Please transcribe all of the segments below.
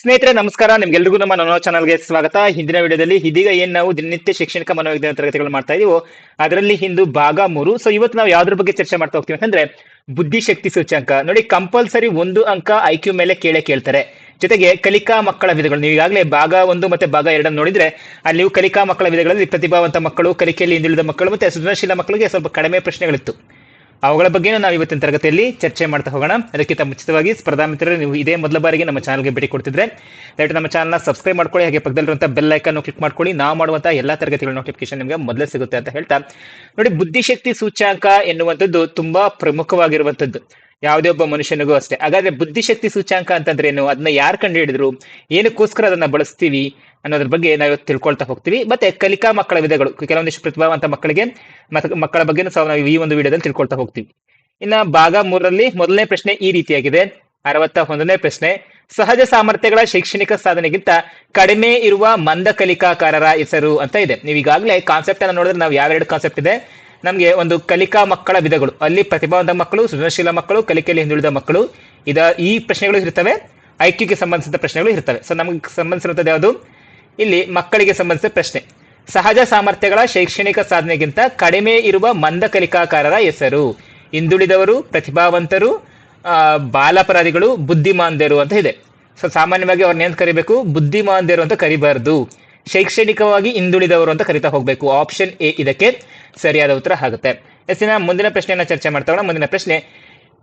ಸ್ನೇಹಿತರೆ, ನಮಸ್ಕಾರ. ನಿಮ್ಗೆಲ್ರಿಗೂ ನಮ್ಮ ನನ್ನ ಚಾನಲ್ಗೆ ಸ್ವಾಗತ. ಹಿಂದಿನ ವಿಡಿಯೋದಲ್ಲಿ ಇದೀಗ ಏನ್ ನಾವು ದಿನನಿತ್ಯ ಶೈಕ್ಷಣಿಕ ಮನೋವಿಜ್ಞಾನ ತರಗತಿಗಳು ಮಾಡ್ತಾ ಇದೀವೋ, ಅದರಲ್ಲಿ ಹಿಂದೂ ಭಾಗ ಮೂರು. ಸೊ ಇವತ್ತು ನಾವು ಯಾವ್ದ್ರ ಬಗ್ಗೆ ಚರ್ಚೆ ಮಾಡ್ತಾ ಹೋಗ್ತೀವಿ ಅಂತಂದ್ರೆ, ಬುದ್ಧಿಶಕ್ತಿ ಸೂಚ್ಯಂಕ. ನೋಡಿ ಕಂಪಲ್ಸರಿ ಒಂದು ಅಂಕ ಐ ಕ್ಯೂ ಮೇಲೆ ಕೇಳೇ ಕೇಳ್ತಾರೆ. ಜೊತೆಗೆ ಕಲಿಕಾ ಮಕ್ಕಳ ವಿಧಗಳು. ನೀವು ಈಗಾಗಲೇ ಭಾಗ ಒಂದು ಮತ್ತೆ ಭಾಗ ಎರಡನ್ನು ನೋಡಿದ್ರೆ, ಅಲ್ಲಿ ಕಲಿಕಾ ಮಕ್ಕಳ ವಿಧಗಳಲ್ಲಿ ಪ್ರತಿಭಾವಂತ ಮಕ್ಕಳು, ಕಲಿಕೆಯಲ್ಲಿ ಹಿಂದುಳಿದ ಮಕ್ಕಳು ಮತ್ತೆ ಸೃಜನಶೀಲ ಮಕ್ಕಳಿಗೆ ಸ್ವಲ್ಪ ಕಡಿಮೆ ಪ್ರಶ್ನೆಗಳಿತ್ತು. ಅವುಗಳ ಬಗ್ಗೆನೂ ನಾವು ಇವತ್ತಿನ ತರಗತಿಯಲ್ಲಿ ಚರ್ಚೆ ಮಾಡ್ತಾ ಹೋಗೋಣ. ಅದಕ್ಕಿಂತ ಮುಂಚಿತವಾಗಿ ಸ್ಪರ್ಧಾ ಮಿತ್ರರು, ನೀವು ಇದೇ ಮೊದಲ ಬಾರಿಗೆ ನಮ್ಮ ಚಾನಲ್ಗೆ ಭೇಟಿ ಕೊಡ್ತಿದ್ರೆ, ದಯವಿಟ್ಟು ನಮ್ಮ ಚಾನಲ್ನ ಸಬ್ಸ್ಕ್ರೈಬ್ ಮಾಡ್ಕೊಳ್ಳಿ, ಹಾಗೆ ಪಕ್ಕದಲ್ಲಿರುವಂಥ ಬೆಲ್ ಐಕನ್ ಕ್ಲಿಕ್ ಮಾಡ್ಕೊಳ್ಳಿ. ನಾವು ಮಾಡುವಂಥ ಎಲ್ಲ ತರಗತಿಗಳ ನೋಟಿಫಿಕೇಶನ್ ನಿಮಗೆ ಮೊದಲೇ ಸಿಗುತ್ತೆ ಅಂತ ಹೇಳ್ತಾ. ನೋಡಿ, ಬುದ್ಧಿಶಕ್ತಿ ಸೂಚ್ಯಾಂಕ ಎನ್ನುವಂಥದ್ದು ತುಂಬಾ ಪ್ರಮುಖವಾಗಿರುವಂಥದ್ದು. ಯಾವುದೇ ಒಬ್ಬ ಮನುಷ್ಯನಿಗೂ ಅಷ್ಟೇ. ಹಾಗಾದ್ರೆ ಬುದ್ಧಿಶಕ್ತಿ ಸೂಚ್ಯಾಂಕ ಅಂತಂದ್ರೆ ಏನು? ಅದನ್ನ ಯಾರು ಕಂಡು ಹಿಡಿದ್ರು? ಏನಕ್ಕೋಸ್ಕರ ಅದನ್ನ ಬಳಸ್ತೀವಿ? ಅನ್ನೋದ್ರ ಬಗ್ಗೆ ನಾವು ಇವತ್ತು ತಿಳ್ಕೊಳ್ತಾ ಹೋಗ್ತೀವಿ. ಮತ್ತೆ ಕಲಿಕಾ ಮಕ್ಕಳ ವಿಧಗಳು, ಕೆಲವೊಂದಿಷ್ಟು ಪ್ರತಿಭಾವಂತ ಮಕ್ಕಳಿಗೆ ಮಕ್ಕಳ ಬಗ್ಗೆ ನಾವು ಈ ಒಂದು ವಿಡಿಯೋದಲ್ಲಿ ತಿಳ್ಕೊಳ್ತಾ ಹೋಗ್ತೀವಿ. ಇನ್ನ ಭಾಗ ಮೂರರಲ್ಲಿ ಮೊದಲನೇ ಪ್ರಶ್ನೆ ಈ ರೀತಿಯಾಗಿದೆ. ಅರವತ್ತ ಒಂದನೇ ಪ್ರಶ್ನೆ, ಸಹಜ ಸಾಮರ್ಥ್ಯಗಳ ಶೈಕ್ಷಣಿಕ ಸಾಧನೆಗಿಂತ ಕಡಿಮೆ ಇರುವ ಮಂದ ಕಲಿಕಾಕಾರರ ಹೆಸರು ಅಂತ ಇದೆ. ನೀವು ಈಗಾಗಲೇ ಕಾನ್ಸೆಪ್ಟ್ ಅನ್ನು ನೋಡಿದ್ರೆ ನಾವು ಯಾವೆರಡು ಕಾನ್ಸೆಪ್ಟ್ ಇದೆ? ನಮಗೆ ಒಂದು ಕಲಿಕಾ ಮಕ್ಕಳ ವಿಧಗಳು, ಅಲ್ಲಿ ಪ್ರತಿಭಾವಂತ ಮಕ್ಕಳು, ಸೃಜನಶೀಲ ಮಕ್ಕಳು, ಕಲಿಕೆಯಲ್ಲಿ ಹಿಂದುಳಿದ ಮಕ್ಕಳು, ಇದ ಈ ಪ್ರಶ್ನೆಗಳು ಇರ್ತವೆ. ಐಕ್ಯಕ್ಕೆ ಸಂಬಂಧಿಸಿದ ಪ್ರಶ್ನೆಗಳು ಇರ್ತವೆ. ಸೊ ನಮಗೆ ಸಂಬಂಧಿಸಿರುವಂತದ್ದು ಯಾವುದು? ಇಲ್ಲಿ ಮಕ್ಕಳಿಗೆ ಸಂಬಂಧಿಸಿದ ಪ್ರಶ್ನೆ. ಸಹಜ ಸಾಮರ್ಥ್ಯಗಳ ಶೈಕ್ಷಣಿಕ ಸಾಧನೆಗಿಂತ ಕಡಿಮೆ ಇರುವ ಮಂದ ಕಲಿಕಾಕಾರರ ಹೆಸರು. ಹಿಂದುಳಿದವರು, ಪ್ರತಿಭಾವಂತರು ಬಾಲಪರಾಧಿಗಳು, ಬುದ್ಧಿಮಾಂದ್ಯರು ಅಂತ ಇದೆ. ಸೊ ಸಾಮಾನ್ಯವಾಗಿ ಅವ್ರನ್ನ ಏನ್ ಕರಿಬೇಕು? ಬುದ್ಧಿಮಾಂದ್ಯರು ಅಂತ ಕರಿಬಾರದು. ಶೈಕ್ಷಣಿಕವಾಗಿ ಹಿಂದುಳಿದವರು ಅಂತ ಕರಿತಾ ಹೋಗ್ಬೇಕು. ಆಪ್ಷನ್ ಎ ಇದಕ್ಕೆ ಸರಿಯಾದ ಉತ್ತರ ಆಗುತ್ತೆ. ಎಸ್ ಮುಂದಿನ ಪ್ರಶ್ನೆಯನ್ನ ಚರ್ಚೆ ಮಾಡ್ತಾ ಮುಂದಿನ ಪ್ರಶ್ನೆ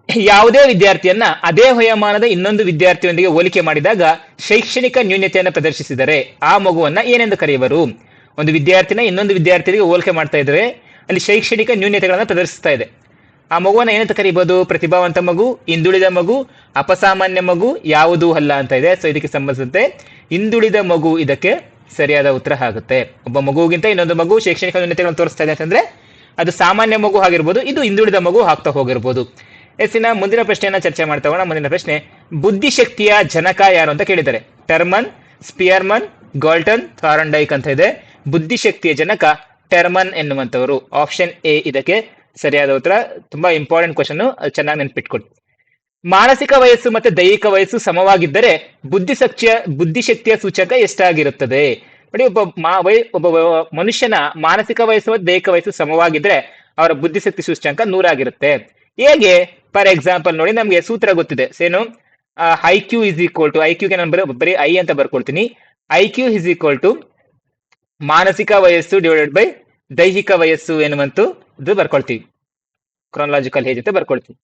ಯಾವುದೇ ವಿದ್ಯಾರ್ಥಿಯನ್ನ ಅದೇ ವಯಮಾನದ ಇನ್ನೊಂದು ವಿದ್ಯಾರ್ಥಿಯೊಂದಿಗೆ ಹೋಲಿಕೆ ಮಾಡಿದಾಗ ಶೈಕ್ಷಣಿಕ ನ್ಯೂನ್ಯತೆಯನ್ನು ಪ್ರದರ್ಶಿಸಿದರೆ ಆ ಮಗುವನ್ನ ಏನೆಂದು ಕರೆಯುವರು? ಒಂದು ವಿದ್ಯಾರ್ಥಿನ ಇನ್ನೊಂದು ವಿದ್ಯಾರ್ಥಿಗೆ ಹೋಲಿಕೆ ಮಾಡ್ತಾ ಇದ್ರೆ ಅಲ್ಲಿ ಶೈಕ್ಷಣಿಕ ನ್ಯೂನ್ಯತೆಗಳನ್ನ ಪ್ರದರ್ಶಿಸ್ತಾ ಇದೆ. ಆ ಮಗುವನ್ನ ಏನಂತ ಕರಿಬಹುದು ಪ್ರತಿಭಾವಂತ ಮಗು, ಹಿಂದುಳಿದ ಮಗು, ಅಪಸಾಮಾನ್ಯ ಮಗು, ಯಾವುದೂ ಅಲ್ಲ ಅಂತ ಇದೆ. ಸೊ ಇದಕ್ಕೆ ಸಂಬಂಧಿಸಿದಂತೆ ಹಿಂದುಳಿದ ಮಗು ಇದಕ್ಕೆ ಸರಿಯಾದ ಉತ್ತರ ಆಗುತ್ತೆ. ಒಬ್ಬ ಮಗುಗಿಂತ ಇನ್ನೊಂದು ಮಗು ಶೈಕ್ಷಣಿಕ ನ್ಯೂನತೆಗಳನ್ನು ತೋರಿಸ್ತಾ ಇದೆ ಅಂತಂದ್ರೆ ಅದು ಸಾಮಾನ್ಯ ಮಗು ಆಗಿರ್ಬೋದು, ಇದು ಹಿಂದುಳಿದ ಮಗು ಹಾಕ್ತಾ ಹೋಗಿರ್ಬೋದು. ಎಸ್ಸಿನ ಮುಂದಿನ ಪ್ರಶ್ನೆಯನ್ನ ಚರ್ಚೆ ಮಾಡ್ತಾ ಹೋಗೋಣ. ಮುಂದಿನ ಪ್ರಶ್ನೆ, ಬುದ್ಧಿಶಕ್ತಿಯ ಜನಕ ಯಾರು ಅಂತ ಕೇಳಿದ್ದಾರೆ. ಟರ್ಮನ್, ಸ್ಪಿಯರ್ಮನ್, ಗಾಲ್ಟನ್ ಥಾರಂಡೈಕ್ ಅಂತ ಇದೆ. ಬುದ್ಧಿಶಕ್ತಿಯ ಜನಕ ಟರ್ಮನ್ ಎನ್ನುವಂಥವರು. ಆಪ್ಷನ್ ಎ ಇದಕ್ಕೆ ಸರಿಯಾದ ಉತ್ತರ. ತುಂಬಾ ಇಂಪಾರ್ಟೆಂಟ್ ಕ್ವಶನ್ ಚೆನ್ನಾಗಿ ನೆನ್ಪಿಟ್ಕೊಡಿ. ಮಾನಸಿಕ ವಯಸ್ಸು ಮತ್ತೆ ದೈಹಿಕ ವಯಸ್ಸು ಸಮವಾಗಿದ್ದರೆ ಬುದ್ಧಿಶಕ್ತಿಯ ಬುದ್ಧಿಶಕ್ತಿಯ ಸೂಚಕ ಎಷ್ಟಾಗಿರುತ್ತದೆ? ನೋಡಿ, ಒಬ್ಬ ಮಾ ಒಬ್ಬ ಮನುಷ್ಯನ ಮಾನಸಿಕ ವಯಸ್ಸು ದೈಹಿಕ ವಯಸ್ಸು ಸಮವಾಗಿದ್ರೆ ಅವರ ಬುದ್ಧಿಶಕ್ತಿ ಸೂಚ್ಯಂಕ ನೂರಾಗಿರುತ್ತೆ. ಹೇಗೆ? ಫಾರ್ ಎಕ್ಸಾಂಪಲ್ ನೋಡಿ ನಮ್ಗೆ ಸೂತ್ರ ಗೊತ್ತಿದೆ. ಸೇನು I Q is equal to I ಕ್ಯೂಗೆ ನಾನು ಬರೀ ಐ ಅಂತ ಬರ್ಕೊಳ್ತೀನಿ I Q is equal to ಮಾನಸಿಕ ವಯಸ್ಸು ಡಿವೈಡೆಡ್ ಬೈ ದೈಹಿಕ ವಯಸ್ಸು ಎನ್ನುವಂತೂ ಇದು ಬರ್ಕೊಳ್ತೀವಿ. ಕ್ರಾನಲಾಜಿಕಲ್ ಹೇಜ್ ಅಂತ ಬರ್ಕೊಳ್ತೀವಿ.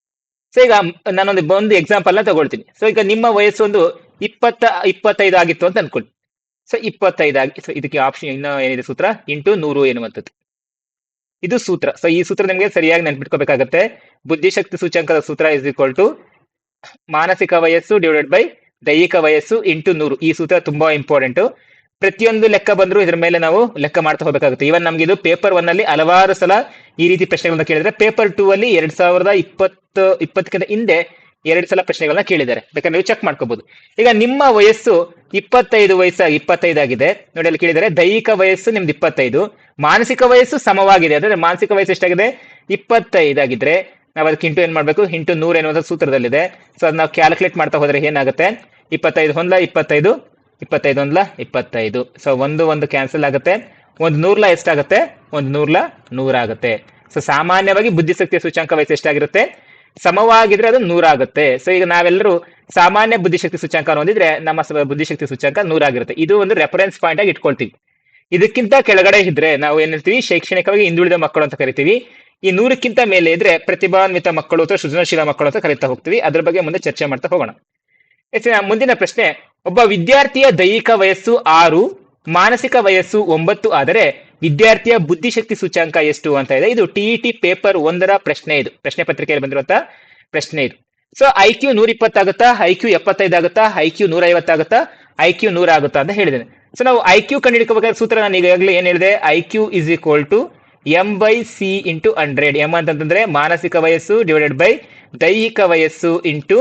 ಸೊ ಈಗ ನಾನೊಂದು ಒಂದು ಎಕ್ಸಾಂಪಲ್ನ ತಗೊಳ್ತೀನಿ. ಸೊ ಈಗ ನಿಮ್ಮ ವಯಸ್ಸು ಒಂದು ಇಪ್ಪತ್ತ, ಇಪ್ಪತ್ತೈದು ಆಗಿತ್ತು ಅಂತ ಅನ್ಕೊಳ್ಳಿ ಸೊ ಇಪ್ಪತ್ತೈದು ಆಗಿ ಸೊ ಇದಕ್ಕೆ ಆಪ್ಷನ್ ಇನ್ನ ಏನಿದೆ ಸೂತ್ರ? ಇಂಟು ನೂರು ಎನ್ನುವಂಥದ್ದು ಇದು ಸೂತ್ರ. ಸೊ ಈ ಸೂತ್ರ ನಿಮಗೆ ಸರಿಯಾಗಿ ನೆನ್ಪಿಟ್ಕೋಬೇಕಾಗತ್ತೆ. ಬುದ್ಧಿಶಕ್ತಿ ಸೂಚ್ಯಂಕದ ಸೂತ್ರ ಇಸ್ ಈಕ್ವಲ್ ಟು ಮಾನಸಿಕ ವಯಸ್ಸು ಡಿವೈಡೆಡ್ ಬೈ ದೈಹಿಕ ವಯಸ್ಸು ಇಂಟು ನೂರು. ಈ ಸೂತ್ರ ತುಂಬಾ ಇಂಪಾರ್ಟೆಂಟ್ ಪ್ರತಿಯೊಂದು ಲೆಕ್ಕ ಬಂದ್ರು ಇದ್ರ ಮೇಲೆ ನಾವು ಲೆಕ್ಕ ಮಾಡ್ತಾ ಹೋಗಬೇಕಾಗುತ್ತೆ. ಇವನ್ ನಮ್ಗೆ ಇದು ಪೇಪರ್ ಒನ್ ಅಲ್ಲಿ ಹಲವಾರು ಸಲ ಈ ರೀತಿ ಪ್ರಶ್ನೆಗಳನ್ನ ಕೇಳಿದ್ರೆ ಪೇಪರ್ ಟೂ ಅಲ್ಲಿ ಎರಡ್ ಸಾವಿರದ ಇಪ್ಪತ್ತು, ಇಪ್ಪತ್ತಕ್ಕಿಂತ ಹಿಂದೆ ಎರಡು ಸಲ ಪ್ರಶ್ನೆಗಳನ್ನ ಕೇಳಿದ್ದಾರೆ. ಬೇಕಾದ್ರೆ ನೀವು ಚೆಕ್ ಮಾಡ್ಕೋಬಹುದು ಈಗ ನಿಮ್ಮ ವಯಸ್ಸು ಇಪ್ಪತ್ತೈದು ವಯಸ್ಸು, ಇಪ್ಪತ್ತೈದು ಆಗಿದೆ. ನೋಡಿ ಅಲ್ಲಿ ಕೇಳಿದರೆ ದೈಹಿಕ ವಯಸ್ಸು ನಿಮ್ದು ಇಪ್ಪತ್ತೈದು. ಮಾನಸಿಕ ವಯಸ್ಸು ಸಮವಾಗಿದೆ, ಅಂದ್ರೆ ಮಾನಸಿಕ ವಯಸ್ಸು ಎಷ್ಟಾಗಿದೆ? ಇಪ್ಪತ್ತೈದು ಆಗಿದ್ರೆ ನಾವು ಅದಕ್ಕೆ ಇಂಟು ಏನ್ ಮಾಡ್ಬೇಕು? ಇಂಟು ನೂರ ಎನ್ನುವಂಥ ಸೂತ್ರದಲ್ಲಿದೆ. ಸೊ ಅದನ್ನ ನಾವು ಕ್ಯಾಲ್ಕುಲೇಟ್ ಮಾಡ್ತಾ ಹೋದ್ರೆ ಏನಾಗುತ್ತೆ? ಇಪ್ಪತ್ತೈದು ಹೊಂದ್ಲ, ಇಪ್ಪತ್ತೈದು ಇಪ್ಪತ್ತೈದು ಒಂದ್ಲ ಇಪ್ಪತ್ತೈದು. ಸೊ ಒಂದು ಒಂದು ಕ್ಯಾನ್ಸಲ್ ಆಗುತ್ತೆ. ಒಂದು ನೂರ್ಲ ಎಷ್ಟಾಗುತ್ತೆ? ಒಂದು ನೂರ್ಲ ನೂರಾಗುತ್ತೆ. ಸೊ ಸಾಮಾನ್ಯವಾಗಿ ಬುದ್ಧಿಶಕ್ತಿಯ ಸೂಚ್ಯಾಂಕ ವಯಸ್ಸು ಎಷ್ಟಾಗಿರುತ್ತೆ? ಸಮವಾಗಿದ್ರೆ ಅದು ನೂರಾಗುತ್ತೆ. ಸೊ ಈಗ ನಾವೆಲ್ಲರೂ ಸಾಮಾನ್ಯ ಬುದ್ಧಿಶಕ್ತಿ ಸೂಚ್ಯಾಂಕ ಹೊಂದಿದ್ರೆ ನಮ್ಮ ಬುದ್ಧಿಶಕ್ತಿ ಸೂಚಾಂಕ ನೂರಾಗಿರುತ್ತೆ. ಇದು ಒಂದು ರೆಫರೆನ್ಸ್ ಪಾಯಿಂಟ್ ಆಗಿ ಇಟ್ಕೊಳ್ತೀವಿ. ಇದಕ್ಕಿಂತ ಕೆಳಗಡೆ ಇದ್ರೆ ನಾವು ಏನಿರ್ತೀವಿ ಶೈಕ್ಷಣಿಕವಾಗಿ ಹಿಂದುಳಿದ ಮಕ್ಕಳು ಅಂತ ಕರಿತೀವಿ. ಈ ನೂರಕ್ಕಿಂತ ಮೇಲೆ ಇದ್ರೆ ಪ್ರತಿಭಾನ್ವಿತ ಮಕ್ಕಳು ಅಥವಾ ಸೃಜನಶೀಲ ಮಕ್ಕಳು ಅಂತ ಕರಿತಾ ಹೋಗ್ತೀವಿ. ಅದ್ರ ಬಗ್ಗೆ ಮುಂದೆ ಚರ್ಚೆ ಮಾಡ್ತಾ ಹೋಗೋಣ. ಮುಂದಿನ ಪ್ರಶ್ನೆ, ಒಬ್ಬ ವಿದ್ಯಾರ್ಥಿಯ ದೈಹಿಕ ವಯಸ್ಸು ಆರು, ಮಾನಸಿಕ ವಯಸ್ಸು ಒಂಬತ್ತು ಆದರೆ ವಿದ್ಯಾರ್ಥಿಯ ಬುದ್ಧಿಶಕ್ತಿ ಸೂಚ್ಯಾಂಕ ಎಷ್ಟು ಅಂತ ಇದೆ. ಇದು ಟಿಇಟಿ ಪೇಪರ್ ಒಂದರ ಪ್ರಶ್ನೆ ಇದು. ಪ್ರಶ್ನೆ ಪತ್ರಿಕೆಯಲ್ಲಿ ಬಂದಿರುವಂತ ಪ್ರಶ್ನೆ ಇದು. ಸೊ ಐ ಕ್ಯೂ ನೂರ ಇಪ್ಪತ್ತಾಗುತ್ತಾ ಐ ಕ್ಯೂ ಎಪ್ಪತ್ತೈದು ಆಗುತ್ತಾ ಐ ಕ್ಯೂ ನೂರ ಐವತ್ತಾಗುತ್ತಾ ಐ ಕ್ಯೂ ನೂರ ಆಗುತ್ತಾ ಅಂತ ಹೇಳಿದ್ದೇನೆ. ಸೊ ನಾವು ಐ ಕ್ಯೂ ಕಂಡುಹಿಡ್ಕೋಬೇಕಾದ ಸೂತ್ರ ನಾನು ಈಗಾಗಲೇ ಏನ್ ಹೇಳಿದೆ? I Q is equal to M by C into hundred M ಅಂತಂದ್ರೆ ಮಾನಸಿಕ ವಯಸ್ಸು ಡಿವೈಡೆಡ್ ಬೈ ದೈಹಿಕ ವಯಸ್ಸು ಇಂಟು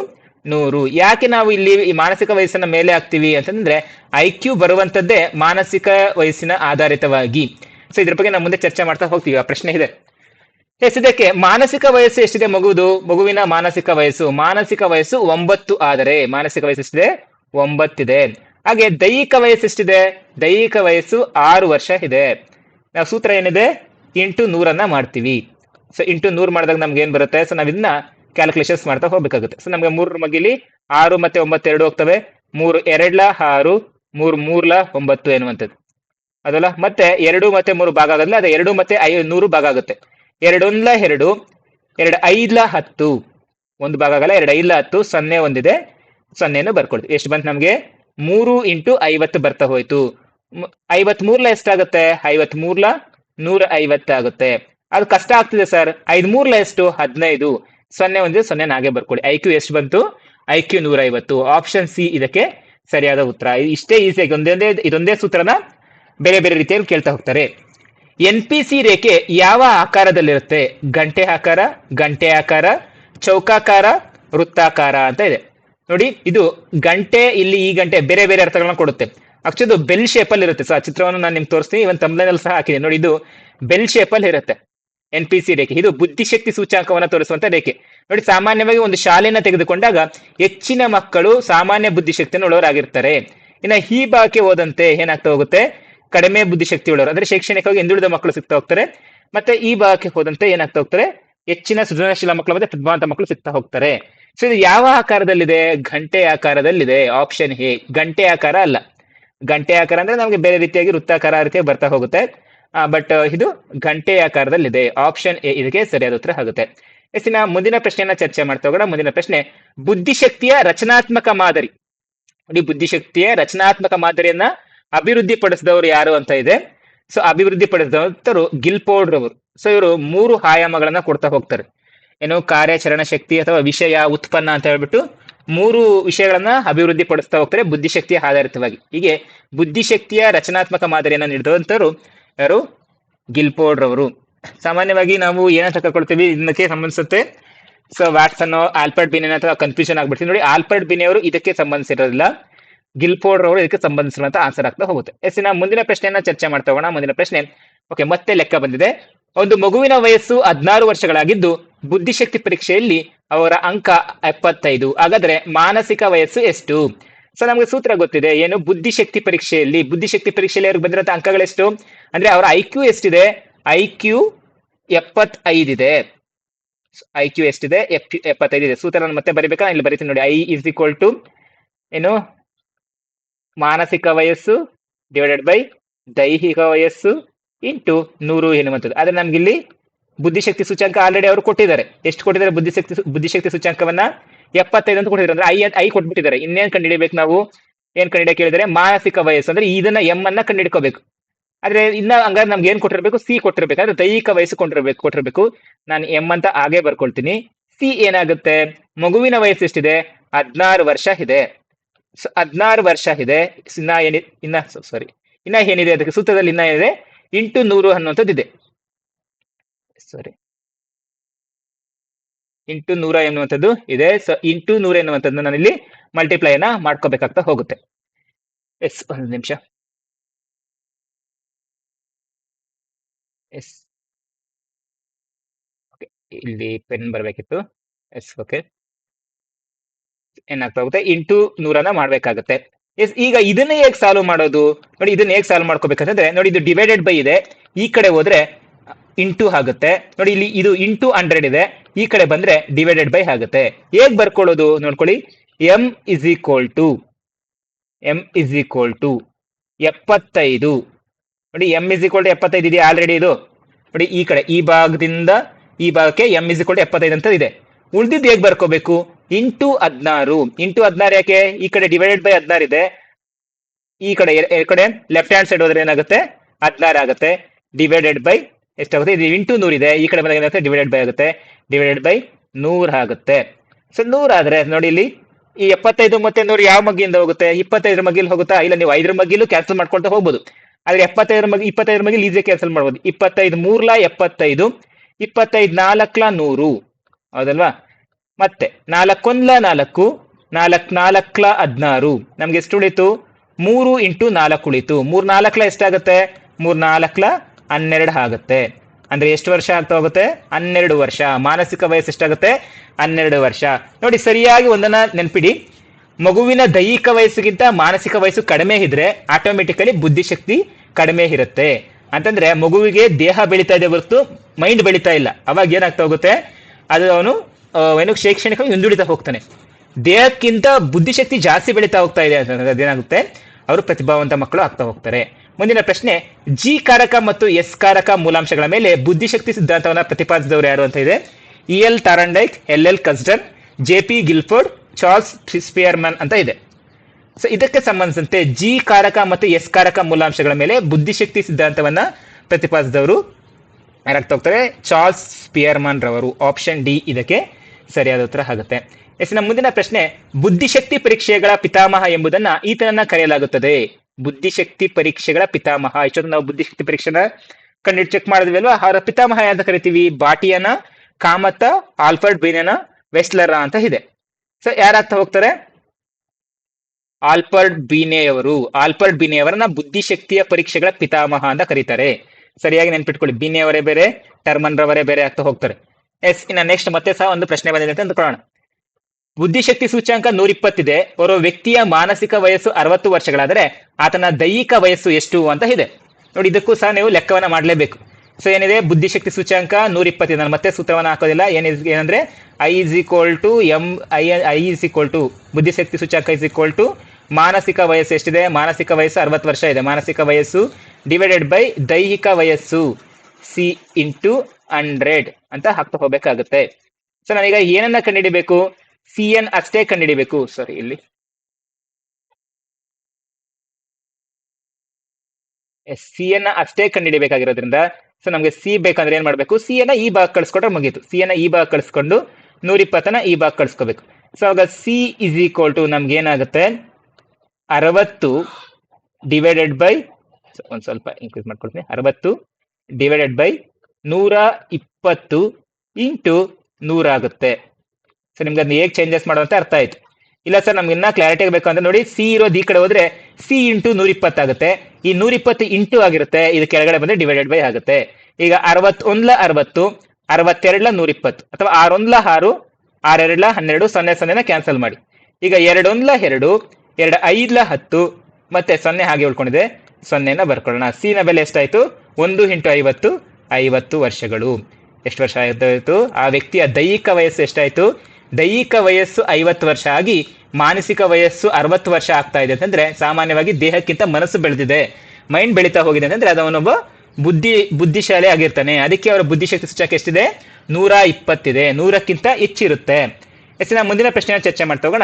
ನೂರು ಯಾಕೆ ನಾವು ಇಲ್ಲಿ ಈ ಮಾನಸಿಕ ವಯಸ್ಸನ್ನ ಮೇಲೆ ಹಾಕ್ತಿವಿ ಅಂತಂದ್ರೆ ಐ ಕ್ಯೂ ಬರುವಂತದ್ದೇ ಮಾನಸಿಕ ವಯಸ್ಸಿನ ಆಧಾರಿತವಾಗಿ. ಸೊ ಇದ್ರ ಬಗ್ಗೆ ನಾವು ಮುಂದೆ ಚರ್ಚೆ ಮಾಡ್ತಾ ಹೋಗ್ತೀವಿ. ಆ ಪ್ರಶ್ನೆ ಇದೆ. ಎಸ್ ಇದಕ್ಕೆ ಮಾನಸಿಕ ವಯಸ್ಸು ಎಷ್ಟಿದೆ ಮಗುವುದು ಮಗುವಿನ ಮಾನಸಿಕ ವಯಸ್ಸು. ಮಾನಸಿಕ ವಯಸ್ಸು ಒಂಬತ್ತು ಆದರೆ ಮಾನಸಿಕ ವಯಸ್ಸು ಎಷ್ಟಿದೆ? ಒಂಬತ್ತಿದೆ. ಹಾಗೆ ದೈಹಿಕ ವಯಸ್ಸು ಎಷ್ಟಿದೆ? ದೈಹಿಕ ವಯಸ್ಸು ಆರು ವರ್ಷ ಇದೆ. ನಾವು ಸೂತ್ರ ಏನಿದೆ? ಇಂಟು ನೂರನ್ನ ಮಾಡ್ತೀವಿ. ಸೊ ಇಂಟು ನೂರು ಮಾಡಿದಾಗ ನಮ್ಗೆ ಏನ್ ಬರುತ್ತೆ? ಸೊ ನಾವಿದನ್ನ ಕ್ಯಾಲ್ಕುಲೇಷನ್ಸ್ ಮಾಡ್ತಾ ಹೋಗ್ಬೇಕಾಗುತ್ತೆ. ಸೊ ನಮಗೆ ಮೂರರ ಮಗಿಲಿ ಆರು ಮತ್ತೆ ಒಂಬತ್ತೆರಡು ಹೋಗ್ತವೆ. ಮೂರು ಎರಡ್ಲ ಆರು, ಮೂರು ಮೂರ್ಲ ಒಂಬತ್ತು ಎನ್ನುವಂಥದ್ದು. ಅದಲ್ಲ? ಮತ್ತೆ ಎರಡು ಮತ್ತೆ ಮೂರು ಭಾಗ ಆಗೋದಿಲ್ಲ ಅದೇ ಎರಡು ಮತ್ತೆ ಐ ನೂರು ಭಾಗ ಆಗುತ್ತೆ. ಎರಡೊಂದ್ಲ ಎರಡು ಎರಡು ಐದ್ಲ ಹತ್ತು. ಒಂದು ಭಾಗ ಆಗಲ್ಲ, ಎರಡು ಐದ್ಲ ಹತ್ತು, ಸೊನ್ನೆ ಒಂದಿದೆ ಸೊನ್ನೆನು ಬರ್ಕೊಳ್ತೀವಿ ಎಷ್ಟು ಬಂತು ನಮಗೆ? ಮೂರು ಇಂಟು ಐವತ್ತು ಬರ್ತಾ ಹೋಯ್ತು. ಐವತ್ ಮೂರ್ಲ ಎಷ್ಟಾಗುತ್ತೆ? ಐವತ್ ಮೂರ್ಲ ನೂರ ಐವತ್ತಾಗುತ್ತೆ ಅದು ಕಷ್ಟ ಆಗ್ತಿದೆ ಸರ್. ಐದ್ ಮೂರ್ಲ ಎಷ್ಟು? ಹದಿನೈದು. ಸೊನ್ನೆ ಒಂದು, ಸೊನ್ನೆ ನಾಗೆ ಬರ್ಕೊಳ್ಳಿ. ಐ ಕ್ಯೂ ಎಷ್ಟು ಬಂತು? ಐ ಕ್ಯೂ ನೂರ ಐವತ್ತು ಆಪ್ಷನ್ ಸಿ ಇದಕ್ಕೆ ಸರಿಯಾದ ಉತ್ತರ. ಇಷ್ಟೇ ಈಸಿಯಾಗಿ ಒಂದೊಂದೇ ಇದೊಂದೇ ಸೂತ್ರನ ಬೇರೆ ಬೇರೆ ರೀತಿಯಲ್ಲಿ ಕೇಳ್ತಾ ಹೋಗ್ತಾರೆ. ಎನ್ ಪಿ ಸಿ ರೇಖೆ ಯಾವ ಆಕಾರದಲ್ಲಿರುತ್ತೆ? ಗಂಟೆ ಆಕಾರ ಗಂಟೆ ಆಕಾರ, ಚೌಕಾಕಾರ, ವೃತ್ತಾಕಾರ ಅಂತ ಇದೆ. ನೋಡಿ, ಇದು ಗಂಟೆ, ಇಲ್ಲಿ ಈ ಗಂಟೆ ಬೇರೆ ಬೇರೆ ಅರ್ಥಗಳನ್ನ ಕೊಡುತ್ತೆ. ಆಕ್ಚುಲಿ ಬೆಲ್ ಶೇಪ್ ಇರುತ್ತೆ ಸರ್. ಚಿತ್ರವನ್ನು ನಾನು ನಿಮ್ಗೆ ತೋರಿಸ್ತೀನಿ. ಇವನ್ ತಮ್ಲೈನಲ್ಲಿ ಸಹ ಹಾಕಿದೆ ನೋಡಿ, ಇದು ಬೆಲ್ ಶೇಪ್ ಅಲ್ಲಿ ಇರುತ್ತೆ. ಎನ್ ಪಿ ಸಿ ರೇಖೆ. ಇದು ಬುದ್ಧಿಶಕ್ತಿ ಸೂಚಾಂಕವನ್ನ ತೋರಿಸುವಂತ ರೇಖೆ. ನೋಡಿ, ಸಾಮಾನ್ಯವಾಗಿ ಒಂದು ಶಾಲೆಯನ್ನು ತೆಗೆದುಕೊಂಡಾಗ ಹೆಚ್ಚಿನ ಮಕ್ಕಳು ಸಾಮಾನ್ಯ ಬುದ್ಧಿಶಕ್ತಿಯನ್ನು ಉಳ್ಳವರಾಗಿರ್ತಾರೆ. ಇನ್ನ ಈ ಭಾಗಕ್ಕೆ ಹೋದಂತೆ ಏನಾಗ್ತಾ ಹೋಗುತ್ತೆ? ಕಡಿಮೆ ಬುದ್ಧಿಶಕ್ತಿ ಉಳ್ಳವರು. ಅಂದ್ರೆ ಶೈಕ್ಷಣಿಕವಾಗಿ ಹಿಂದುಳಿದ ಮಕ್ಕಳು ಸಿಗ್ತಾ ಹೋಗ್ತಾರೆ. ಮತ್ತೆ ಈ ಭಾಗಕ್ಕೆ ಹೋದಂತೆ ಏನಾಗ್ತಾ ಹೋಗ್ತಾರೆ? ಹೆಚ್ಚಿನ ಸೃಜನಶೀಲ ಮಕ್ಕಳು ಮತ್ತೆ ಪ್ರತಿಭಾವಂತ ಮಕ್ಕಳು ಸಿಗ್ತಾ ಹೋಗ್ತಾರೆ. ಸೊ ಇದು ಯಾವ ಆಕಾರದಲ್ಲಿದೆ? ಗಂಟೆ ಆಕಾರದಲ್ಲಿದೆ. ಆಪ್ಷನ್ ಎ ಗಂಟೆ ಆಕಾರ ಅಲ್ಲ. ಗಂಟೆ ಆಕಾರ ಅಂದ್ರೆ ನಮಗೆ ಬೇರೆ ರೀತಿಯಾಗಿ ವೃತ್ತಾಕಾರ ರೀತಿಯಾಗಿ ಬರ್ತಾ ಹೋಗುತ್ತೆ. ಬಟ್ ಇದು ಗಂಟೆ ಆಕಾರದಲ್ಲಿದೆ. ಆಪ್ಷನ್ ಎ ಇದಕ್ಕೆ ಸರಿಯಾದ ಉತ್ತರ ಆಗುತ್ತೆ. ಎಸ್ಸಿನ ಮುಂದಿನ ಪ್ರಶ್ನೆಯನ್ನ ಚರ್ಚೆ ಮಾಡ್ತಾ ಹೋಗೋಣ. ಮುಂದಿನ ಪ್ರಶ್ನೆ, ಬುದ್ಧಿಶಕ್ತಿಯ ರಚನಾತ್ಮಕ ಮಾದರಿ. ನೋಡಿ, ಬುದ್ಧಿಶಕ್ತಿಯ ರಚನಾತ್ಮಕ ಮಾದರಿಯನ್ನ ಅಭಿವೃದ್ಧಿ ಪಡಿಸಿದವರು ಯಾರು ಅಂತ ಇದೆ. ಸೊ ಅಭಿವೃದ್ಧಿ ಪಡಿಸಿದವರು ಗಿಲ್ಪೋರ್ಡ್ ರವರು ಸೊ ಇವರು ಮೂರು ಆಯಾಮಗಳನ್ನ ಕೊಡ್ತಾ ಹೋಗ್ತಾರೆ. ಏನು, ಕಾರ್ಯಾಚರಣ ಶಕ್ತಿ ಅಥವಾ ವಿಷಯ ಉತ್ಪನ್ನ ಅಂತ ಹೇಳ್ಬಿಟ್ಟು ಮೂರು ವಿಷಯಗಳನ್ನ ಅಭಿವೃದ್ಧಿ ಪಡಿಸ್ತಾ ಹೋಗ್ತಾರೆ ಬುದ್ಧಿಶಕ್ತಿಯ ಆಧಾರಿತವಾಗಿ. ಹೀಗೆ ಬುದ್ಧಿಶಕ್ತಿಯ ರಚನಾತ್ಮಕ ಮಾದರಿಯನ್ನ ನೀಡಿದಂತವರು ಯಾರು? ಗಿಲ್ಪೋರ್ಡ್ ರವರು ಸಾಮಾನ್ಯವಾಗಿ ನಾವು ಏನಂತ ತಕ್ಕೊಳ್ತೀವಿ ಇದಕ್ಕೆ ಸಂಬಂಧಿಸುತ್ತೆ. ಸೊ ವ್ಯಾಟ್ಸನ್ ಆಲ್ಬರ್ಟ್ ಬಿನೆ ಅಥವಾ ಕನ್ಫ್ಯೂಷನ್ ಆಗ್ಬಿಡ್ತೀವಿ. ನೋಡಿ ಆಲ್ಬರ್ಟ್ ಬಿನೆ ಅವರು ಇದಕ್ಕೆ ಸಂಬಂಧಿಸಿರೋದಿಲ್ಲ. ಗಿಲ್ಫೋರ್ಡ್ ಅವರು ಇದಕ್ಕೆ ಸಂಬಂಧಿಸಿರುವಂತ ಆನ್ಸರ್ ಆಗ್ತಾ ಹೋಗುತ್ತೆ. ಎಸ್ ನಾ ಮುಂದಿನ ಪ್ರಶ್ನೆಯನ್ನ ಚರ್ಚೆ ಮಾಡ್ತಾ ಹೋಗೋಣ. ಮುಂದಿನ ಪ್ರಶ್ನೆ. ಓಕೆ ಮತ್ತೆ ಲೆಕ್ಕ ಬಂದಿದೆ. ಒಂದು ಮಗುವಿನ ವಯಸ್ಸು ಹದಿನಾರು ವರ್ಷಗಳಾಗಿದ್ದು, ಬುದ್ಧಿಶಕ್ತಿ ಪರೀಕ್ಷೆಯಲ್ಲಿ ಅವರ ಅಂಕ ಎಪ್ಪತ್ತೈದು. ಹಾಗಾದ್ರೆ ಮಾನಸಿಕ ವಯಸ್ಸು ಎಷ್ಟು? ಸೊ ನಮಗೆ ಸೂತ್ರ ಗೊತ್ತಿದೆ, ಏನು ಬುದ್ಧಿಶಕ್ತಿ ಪರೀಕ್ಷೆಯಲ್ಲಿ ಬುದ್ಧಿಶಕ್ತಿ ಪರೀಕ್ಷೆಯಲ್ಲಿ ಅವ್ರಿಗೆ ಬಂದಿರೋ ಅಂಕಗಳೆಷ್ಟು? ಅಂದ್ರೆ ಅವರ ಐ ಕ್ಯೂ ಎಷ್ಟಿದೆ? ಐ ಕ್ಯೂ ಎಪ್ಪತ್ತೈದಿದೆ ಐ ಕ್ಯೂ ಎಷ್ಟಿದೆ? ಎಪ್ಪತ್ತೈದು ಇದೆ. ಸೂತ್ರ ನಾನು ಮತ್ತೆ ಬರಿಬೇಕಾ? ಇಲ್ಲಿ ಬರೀತೀನಿ ನೋಡಿ. ಐ ಇಸ್ ಈಕ್ವಲ್ ಟು ಏನು? ಮಾನಸಿಕ ವಯಸ್ಸು ಡಿವೈಡೆಡ್ ಬೈ ದೈಹಿಕ ವಯಸ್ಸು ಇಂಟು ನೂರು ಎನ್ನುವಂಥದ್ದು. ಆದ್ರೆ ನಮ್ಗಿಲ್ಲಿ ಬುದ್ಧಿಶಕ್ತಿ ಸೂಚಾಂಕ ಆಲ್ರೆಡಿ ಅವರು ಕೊಟ್ಟಿದ್ದಾರೆ. ಎಷ್ಟು ಕೊಟ್ಟಿದ್ದಾರೆ ಬುದ್ಧಿಶಕ್ತಿ ಬುದ್ಧಿಶಕ್ತಿ ಸೂಚಾಂಕವನ್ನ ಎಪ್ಪತ್ತೈದು ಅಂತ ಕೊಟ್ಟಿದ್ರು. ಅಂದ್ರೆ ಐ ಐ ಕೊಟ್ಬಿಟ್ಟಿದ್ದಾರೆ. ಇನ್ನೇನ್ ಕಂಡುಹಿಡಿಬೇಕು ನಾವು? ಏನ್ ಕಂಡು ಹೇಳಿದ್ರೆ ಮಾನಸಿಕ ವಯಸ್ಸು. ಅಂದ್ರೆ ಇದನ್ನ ಎಂ ಅನ್ನ ಕಂಡುಹಿಡ್ಕೋಬೇಕು. ಆದ್ರೆ ಇನ್ನ ಹಂಗಾದ್ರೆ ನಮ್ಗೆ ಏನ್ ಕೊಟ್ಟಿರ್ಬೇಕು? ಸಿ ಕೊಟ್ಟಿರ್ಬೇಕು. ಅಂದ್ರೆ ದೈಹಿಕ ವಯಸ್ಸು ಕೊಂಡಿರ್ಬೇಕು ಕೊಟ್ಟಿರ್ಬೇಕು. ನಾನು ಎಂ ಅಂತ ಹಾಗೆ ಬರ್ಕೊಳ್ತೀನಿ. ಸಿ ಏನಾಗುತ್ತೆ? ಮಗುವಿನ ವಯಸ್ಸು ಎಷ್ಟಿದೆ? ಹದಿನಾರು ವರ್ಷ ಇದೆ. ಹದಿನಾರು ವರ್ಷ ಇದೆ. ಇನ್ನ ಏನಿ ಇನ್ನ ಸಾರಿ ಇನ್ನ ಏನಿದೆ? ಅದಕ್ಕೆ ಸೂತ್ರದಲ್ಲಿ ಇನ್ನ ಏನಿದೆ? ಇಂಟು ನೂರು ಅನ್ನುವಂಥದ್ದು ಇದೆ ಸಾರಿ ಇಂಟು ನೂರ ಎನ್ನುವಂಥದ್ದು ಇದೆ. ಸೊ ಇಂಟು ನೂರ ಎನ್ನುವಂಥದ್ದು ನಾನು ಇಲ್ಲಿ ಮಲ್ಟಿಪ್ಲೈ ಅನ್ನ ಮಾಡ್ಕೋಬೇಕಾಗ್ತಾ ಹೋಗುತ್ತೆ. ಎಸ್, ಒಂದು ನಿಮಿಷ. ಎಸ್. ಓಕೆ ಇಲ್ಲಿ ಪೆನ್ ಬರಬೇಕಿತ್ತು. ಎಸ್ ಓಕೆ ಏನಾಗ್ತಾ ಹೋಗುತ್ತೆ? ಇಂಟು ನೂರನ್ನ ಮಾಡ್ಬೇಕಾಗುತ್ತೆ. ಎಸ್, ಈಗ ಇದನ್ನ ಹೇಗ್ ಸಾಲ್ವ್ ಮಾಡೋದು? ನೋಡಿ, ಇದನ್ನ ಹೇಗ್ ಸಾಲ್ವ್ ಮಾಡ್ಕೋಬೇಕಂತಂದ್ರೆ, ನೋಡಿ, ಇದು ಡಿವೈಡೆಡ್ ಬೈ ಇದೆ. ಈ ಕಡೆ ಹೋದ್ರೆ ಇಂಟು ಆಗುತ್ತೆ. ನೋಡಿ ಇಲ್ಲಿ ಇದು ಇಂಟು ಹಂಡ್ರೆಡ್ ಇದೆ. ಈ ಕಡೆ ಬಂದ್ರೆ ಡಿವೈಡೆಡ್ ಬೈ ಆಗುತ್ತೆ. ಹೇಗ್ ಬರ್ಕೊಳ್ಳೋದು ನೋಡ್ಕೊಳ್ಳಿ. M is equal to M is equal to ಎಪ್ಪತ್ತೈದು. ನೋಡಿ ಎಂ ಇಸ್ ಈಕ್ವಲ್ ಟು ಎಪ್ಪತ್ತೈದು ಇದೆಯಾ ಆಲ್ರೆಡಿ ಇದು? ನೋಡಿ ಈ ಕಡೆ, ಈ ಭಾಗದಿಂದ ಈ ಭಾಗಕ್ಕೆ ಎಂ ಇಸ್ ಈಕ್ವಲ್ ಟು ಎಪ್ಪತ್ತೈದು ಅಂತ ಇದೆ. ಉಳಿದಿದ್ದು ಹೇಗ್ ಬರ್ಕೋಬೇಕು? ಇಂಟು ಹದಿನಾರು. ಇಂಟು ಹದಿನಾರು ಯಾಕೆ? ಈ ಕಡೆ ಡಿವೈಡೆಡ್ ಬೈ ಹದಿನಾರು ಇದೆ. ಈ ಕಡೆ ಕಡೆ ಲೆಫ್ಟ್ ಹ್ಯಾಂಡ್ ಸೈಡ್ ಹೋದ್ರೆ ಏನಾಗುತ್ತೆ? ಹದಿನಾರು ಆಗುತ್ತೆ. ಡಿವೈಡೆಡ್ ಬೈ ಎಷ್ಟಾಗುತ್ತೆ ಇದು ಇಂಟು ನೂರಿದೆ ಈ ಕಡೆ ಬಂದಾಗ ಏನಾಗುತ್ತೆ ಡಿವೈಡೆಡ್ ಬೈ ಆಗುತ್ತೆ. ಡಿವೈಡೆಡ್ ಬೈ ನೂರು ಆಗುತ್ತೆ. ಸೊ ನೂರ್ ಆದ್ರೆ ನೋಡಿ ಇಲ್ಲಿ, ಈ ಎಪ್ಪತ್ತೈದು ಮತ್ತೆ ನೂರು ಯಾವ ಮಗ್ಗಿಯಿಂದ ಹೋಗುತ್ತೆ? ಇಪ್ಪತ್ತೈದರ ಮಗ್ಗಿಲ್ ಹೋಗುತ್ತಾ? ಇಲ್ಲ, ನೀವು ಐದರ ಮಗ್ಗಿಲು ಕ್ಯಾನ್ಸಲ್ ಮಾಡ್ಕೊಳ್ತಾ ಹೋಗ್ಬೋದು. ಆದ್ರೆ ಎಪ್ಪತ್ತೈದರ ಮಗ್, ಇಪ್ಪತ್ತೈದರ ಮಗ್ಗಿಲ್ ಈಸಿ ಕ್ಯಾನ್ಸಲ್ ಮಾಡ್ಬೋದು. ಇಪ್ಪತ್ತೈದು ಮೂರ್ಲ ಎಪ್ಪತ್ತೈದು, ಇಪ್ಪತ್ತೈದು ನಾಲ್ಕಲ ನೂರು. ಹೌದಲ್ವಾ? ಮತ್ತೆ, ನಾಲ್ಕೊಂದ್ಲ ನಾಲ್ಕು, ನಾಲ್ಕ್ ನಾಲ್ಕಲ ಹದಿನಾರು. ನಮ್ಗೆ ಎಷ್ಟು ಉಳಿತು? ಮೂರು ಇಂಟು ನಾಲ್ಕು ಉಳಿತು. ಮೂರ್ ನಾಲ್ಕಲ ಎಷ್ಟಾಗುತ್ತೆ? ಮೂರ್ ನಾಲ್ಕಲ ಹನ್ನೆರಡು ಆಗುತ್ತೆ. ಅಂದ್ರೆ ಎಷ್ಟು ವರ್ಷ ಆಗ್ತಾ ಹೋಗುತ್ತೆ? ಹನ್ನೆರಡು ವರ್ಷ. ಮಾನಸಿಕ ವಯಸ್ಸು ಎಷ್ಟಾಗುತ್ತೆ? ಹನ್ನೆರಡು ವರ್ಷ. ನೋಡಿ, ಸರಿಯಾಗಿ ಒಂದನ್ನ ನೆನ್ಪಿಡಿ. ಮಗುವಿನ ದೈಹಿಕ ವಯಸ್ಸಿಗಿಂತ ಮಾನಸಿಕ ವಯಸ್ಸು ಕಡಿಮೆ ಇದ್ರೆ ಆಟೋಮೆಟಿಕಲಿ ಬುದ್ಧಿಶಕ್ತಿ ಕಡಿಮೆ ಇರುತ್ತೆ. ಅಂತಂದ್ರೆ ಮಗುವಿಗೆ ದೇಹ ಬೆಳೀತಾ ಇದೆ ಹೊರತು ಮೈಂಡ್ ಬೆಳೀತಾ ಇಲ್ಲ. ಅವಾಗ ಏನಾಗ್ತಾ ಹೋಗುತ್ತೆ? ಅದು ಅವನು ಏನು ಶೈಕ್ಷಣಿಕವಾಗಿ ಹಿಂದುಳಿತಾ ಹೋಗ್ತಾನೆ. ದೇಹಕ್ಕಿಂತ ಬುದ್ಧಿಶಕ್ತಿ ಜಾಸ್ತಿ ಬೆಳೀತಾ ಹೋಗ್ತಾ ಇದೆ ಅಂತಂದ್ರೆ ಅದೇನಾಗುತ್ತೆ? ಅವರು ಪ್ರತಿಭಾವಂತ ಮಕ್ಕಳು ಆಗ್ತಾ ಹೋಗ್ತಾರೆ. ಮುಂದಿನ ಪ್ರಶ್ನೆ, ಜಿ ಕಾರಕ ಮತ್ತು ಎಸ್ ಕಾರಕ ಮೂಲಾಂಶಗಳ ಮೇಲೆ ಬುದ್ಧಿಶಕ್ತಿ ಸಿದ್ಧಾಂತವನ್ನು ಪ್ರತಿಪಾದಿಸಿದವರು ಯಾರು ಅಂತ ಇದೆ? E L Thorndike, L L Kasdan J P Guilford, Charles Spearman ಅಂತ ಇದೆ. ಸೊ ಇದಕ್ಕೆ ಸಂಬಂಧಿಸಿದಂತೆ ಜಿ ಕಾರಕ ಮತ್ತು ಎಸ್ ಕಾರಕ ಮೂಲಾಂಶಗಳ ಮೇಲೆ ಬುದ್ಧಿಶಕ್ತಿ ಸಿದ್ಧಾಂತವನ್ನ ಪ್ರತಿಪಾದಿಸಿದವರು ಯಾರಾಗ್ತಾ ಹೋಗ್ತಾರೆ ಚಾರ್ಲ್ಸ್ ಸ್ಪಿಯರ್ಮನ್ ರವರು. ಆಪ್ಷನ್ ಡಿ ಇದಕ್ಕೆ ಸರಿಯಾದ ಉತ್ತರ ಆಗುತ್ತೆ. ಎಸ್ ನಮ್ಮ ಮುಂದಿನ ಪ್ರಶ್ನೆ, ಬುದ್ಧಿಶಕ್ತಿ ಪರೀಕ್ಷೆಗಳ ಪಿತಾಮಹ ಎಂಬುದನ್ನ ಈತನನ್ನ ಕರೆಯಲಾಗುತ್ತದೆ. ಬುದ್ಧಿಶಕ್ತಿ ಪರೀಕ್ಷೆಗಳ ಪಿತಾಮಹ. ಇಷ್ಟೊಂದು ನಾವು ಬುದ್ಧಿಶಕ್ತಿ ಪರೀಕ್ಷೆನ ಕಂಡು ಚೆಕ್ ಮಾಡಿದ್ವಿ ಅಲ್ವಾ ಅವರ ಪಿತಾಮಹ ಅಂತ ಕರಿತೀವಿ? ಬಾಟಿಯನ, ಕಾಮತ, ಆಲ್ಫರ್ಡ್ ಬೀನನ, ವೆಸ್ಲರ ಅಂತ ಇದೆ. ಸೊ ಯಾರಾಗ್ತಾ ಹೋಗ್ತಾರೆ? ಆಲ್ಫರ್ಡ್ ಬೀನೆಯವರು. ಆಲ್ಫರ್ಡ್ ಬೀನೆಯವರನ್ನ ಬುದ್ಧಿಶಕ್ತಿಯ ಪರೀಕ್ಷೆಗಳ ಪಿತಾಮಹ ಅಂತ ಕರೀತಾರೆ. ಸರಿಯಾಗಿ ನೆನ್ಪಿಟ್ಕೊಳ್ಳಿ. ಬೀನೆಯವರೇ ಬೇರೆ, ಟರ್ಮನ್ ರವರೇ ಬೇರೆ ಆಗ್ತಾ ಹೋಗ್ತಾರೆ. ಎಸ್, ಇನ್ನ ನೆಕ್ಸ್ಟ್ ಮತ್ತೆ ಸಹ ಒಂದು ಪ್ರಶ್ನೆ ಬಂದಿದೆ ಅಂತ ಅಂದ್ಕೊಳ್ಳೋಣ. ಬುದ್ಧಿಶಕ್ತಿ ಸೂಚ್ಯಾಂಕ ನೂರಿಪ್ಪತ್ತಿದೆ. ಓರ್ವ ವ್ಯಕ್ತಿಯ ಮಾನಸಿಕ ವಯಸ್ಸು ಅರವತ್ತು ವರ್ಷಗಳಾದರೆ ಆತನ ದೈಹಿಕ ವಯಸ್ಸು ಎಷ್ಟು ಅಂತ ಇದೆ. ನೋಡಿ, ಇದಕ್ಕೂ ಸಹ ನೀವು ಲೆಕ್ಕವನ್ನ ಮಾಡಲೇಬೇಕು. ಸೊ ಏನಿದೆ? ಬುದ್ಧಿಶಕ್ತಿ ಸೂಚ್ಯಾಂಕ ನೂರ ಇಪ್ಪತ್ತಿದೆ ನಾನು ಮತ್ತೆ ಸೂತ್ರವನ್ನು ಹಾಕೋದಿಲ್ಲ. ಏನಿದೆ ಏನಂದ್ರೆ? I is equal to M I I is equal to ಬುದ್ಧಿಶಕ್ತಿ ಸೂಚ್ಯಾಂಕ ಇಸ್ ಈಕ್ವಲ್ ಟು ಮಾನಸಿಕ ವಯಸ್ಸು ಎಷ್ಟಿದೆ? ಮಾನಸಿಕ ವಯಸ್ಸು ಅರವತ್ತು ವರ್ಷ ಇದೆ. ಮಾನಸಿಕ ವಯಸ್ಸು ಡಿವೈಡೆಡ್ ಬೈ ದೈಹಿಕ ವಯಸ್ಸು ಸಿ ಇಂಟು ಹಂಡ್ರೆಡ್ ಅಂತ ಹಾಕ್ತಾ ಹೋಗ್ಬೇಕಾಗುತ್ತೆ. ಸೊ ನಾನೀಗ ಏನನ್ನ ಕಂಡುಹಿಡಿಬೇಕು? ಸಿ ಎನ್ ಅಷ್ಟೇ ಕಂಡುಹಿಡಿಬೇಕು, ಸರ್, ಇಲ್ಲಿ. ಸಿ ಎನ್ ಅಷ್ಟೇ ಕಂಡುಹಿಡಿಬೇಕಾಗಿರೋದ್ರಿಂದ ಸೊ ನಮ್ಗೆ ಸಿ ಬೇಕಂದ್ರೆ ಏನ್ ಮಾಡ್ಬೇಕು? ಸಿ ಎನ್ ಈ ಭಾಗ ಕಳ್ಸ್ಕೊಟ್ರೆ ಮುಗೀತು. ಸಿ ಎನ್ ಈ ಭಾಗ ಕಳಿಸ್ಕೊಂಡು ನೂರ ಇಪ್ಪತ್ತನ ಈ ಭಾಗ ಕಳ್ಸ್ಕೋಬೇಕು. ಸೊ, ಆಗ ಸಿ ಇಸ್ ಈಕ್ವಲ್ ಟು ನಮ್ಗೆ ಏನಾಗುತ್ತೆ? ಅರವತ್ತು ಡಿವೈಡೆಡ್ ಬೈ ಒಂದ್ ಸ್ವಲ್ಪ ಇನ್ಕ್ರೀಸ್ ಮಾಡ್ಕೊಳ್ತೀನಿ ಅರವತ್ತು ಡಿವೈಡೆಡ್ ಬೈ ನೂರ ಇಪ್ಪತ್ತು ಇಂಟು ನೂರ ಆಗುತ್ತೆ ಸೊ ನಿಮ್ಗೆ ಅದನ್ನ ಹೇಗೆ ಚೇಂಜಸ್ ಮಾಡುವಂತ ಅರ್ಥ ಆಯ್ತು. ಇಲ್ಲ ಸರ್ ನಮ್ಗೆ ಇನ್ನ ಕ್ಲಾರಿಟಿ ಬೇಕು ಅಂದ್ರೆ ನೋಡಿ ಸಿ ಇರೋದು ಈ ಕಡೆ ಹೋದ್ರೆ ಸಿ ಇಂಟು ನೂರ ಇಪ್ಪತ್ತಾಗುತ್ತೆ ಈ ನೂರ ಇಪ್ಪತ್ತು ಇಂಟು ಆಗಿರುತ್ತೆ, ಇದು ಕೆಳಗಡೆ ಬಂದ್ರೆ ಡಿವೈಡೆಡ್ ಬೈ ಆಗುತ್ತೆ. ಈಗ ಅರವತ್ತೊಂದ್ಲ ಅರವತ್ತು, ಅರವತ್ತೆರಡ್ಲ ನೂರ ಇಪ್ಪತ್ತು ಅಥವಾ ಆರೊಂದ್ಲ ಆರು, ಆರೆರಡ್ಲ ಹನ್ನೆರಡು, ಸೊನ್ನೆ ಸೊನ್ನೆನ ಕ್ಯಾನ್ಸಲ್ ಮಾಡಿ. ಈಗ ಎರಡೊಂದ್ಲ ಎರಡು ಎರಡು ಐದ್ಲ ಹತ್ತು, ಮತ್ತೆ ಸೊನ್ನೆ ಹಾಗೆ ಉಳ್ಕೊಂಡಿದೆ. ಸೊನ್ನೆನ ಬರ್ಕೊಳ್ಳೋಣ. ಸಿ ನ ಬೆಲೆ ಎಷ್ಟಾಯ್ತು? ಒಂದು ಇಂಟು ಐವತ್ತು ಐವತ್ತು ವರ್ಷಗಳು. ಎಷ್ಟು ವರ್ಷ ಆಯ್ತು? ಆ ವ್ಯಕ್ತಿಯ ದೈಹಿಕ ವಯಸ್ಸು ಎಷ್ಟಾಯ್ತು? ದೈಹಿಕ ವಯಸ್ಸು ಐವತ್ತು ವರ್ಷ ಆಗಿ ಮಾನಸಿಕ ವಯಸ್ಸು ಅರವತ್ತು ವರ್ಷ ಆಗ್ತಾ ಇದೆ ಅಂತಂದ್ರೆ ಸಾಮಾನ್ಯವಾಗಿ ದೇಹಕ್ಕಿಂತ ಮನಸ್ಸು ಬೆಳೆದಿದೆ. ಮೈಂಡ್ ಬೆಳೀತಾ ಹೋಗಿದೆ ಅಂತಂದ್ರೆ ಅದು ಅವನೊಬ್ಬ ಬುದ್ಧಿ, ಬುದ್ಧಿಶಾಲಿ ಆಗಿರ್ತಾನೆ. ಅದಕ್ಕೆ ಅವರ ಬುದ್ಧಿಶಕ್ತಿ ಸೂಚಕ ಎಷ್ಟಿದೆ? ನೂರ ಇಪ್ಪತ್ತಿದೆ. ನೂರಕ್ಕಿಂತ ಹೆಚ್ಚಿರುತ್ತೆ. ಎಷ್ಟಿನ ಮುಂದಿನ ಪ್ರಶ್ನೆಯನ್ನು ಚರ್ಚೆ ಮಾಡ್ತಾ ಹೋಗೋಣ.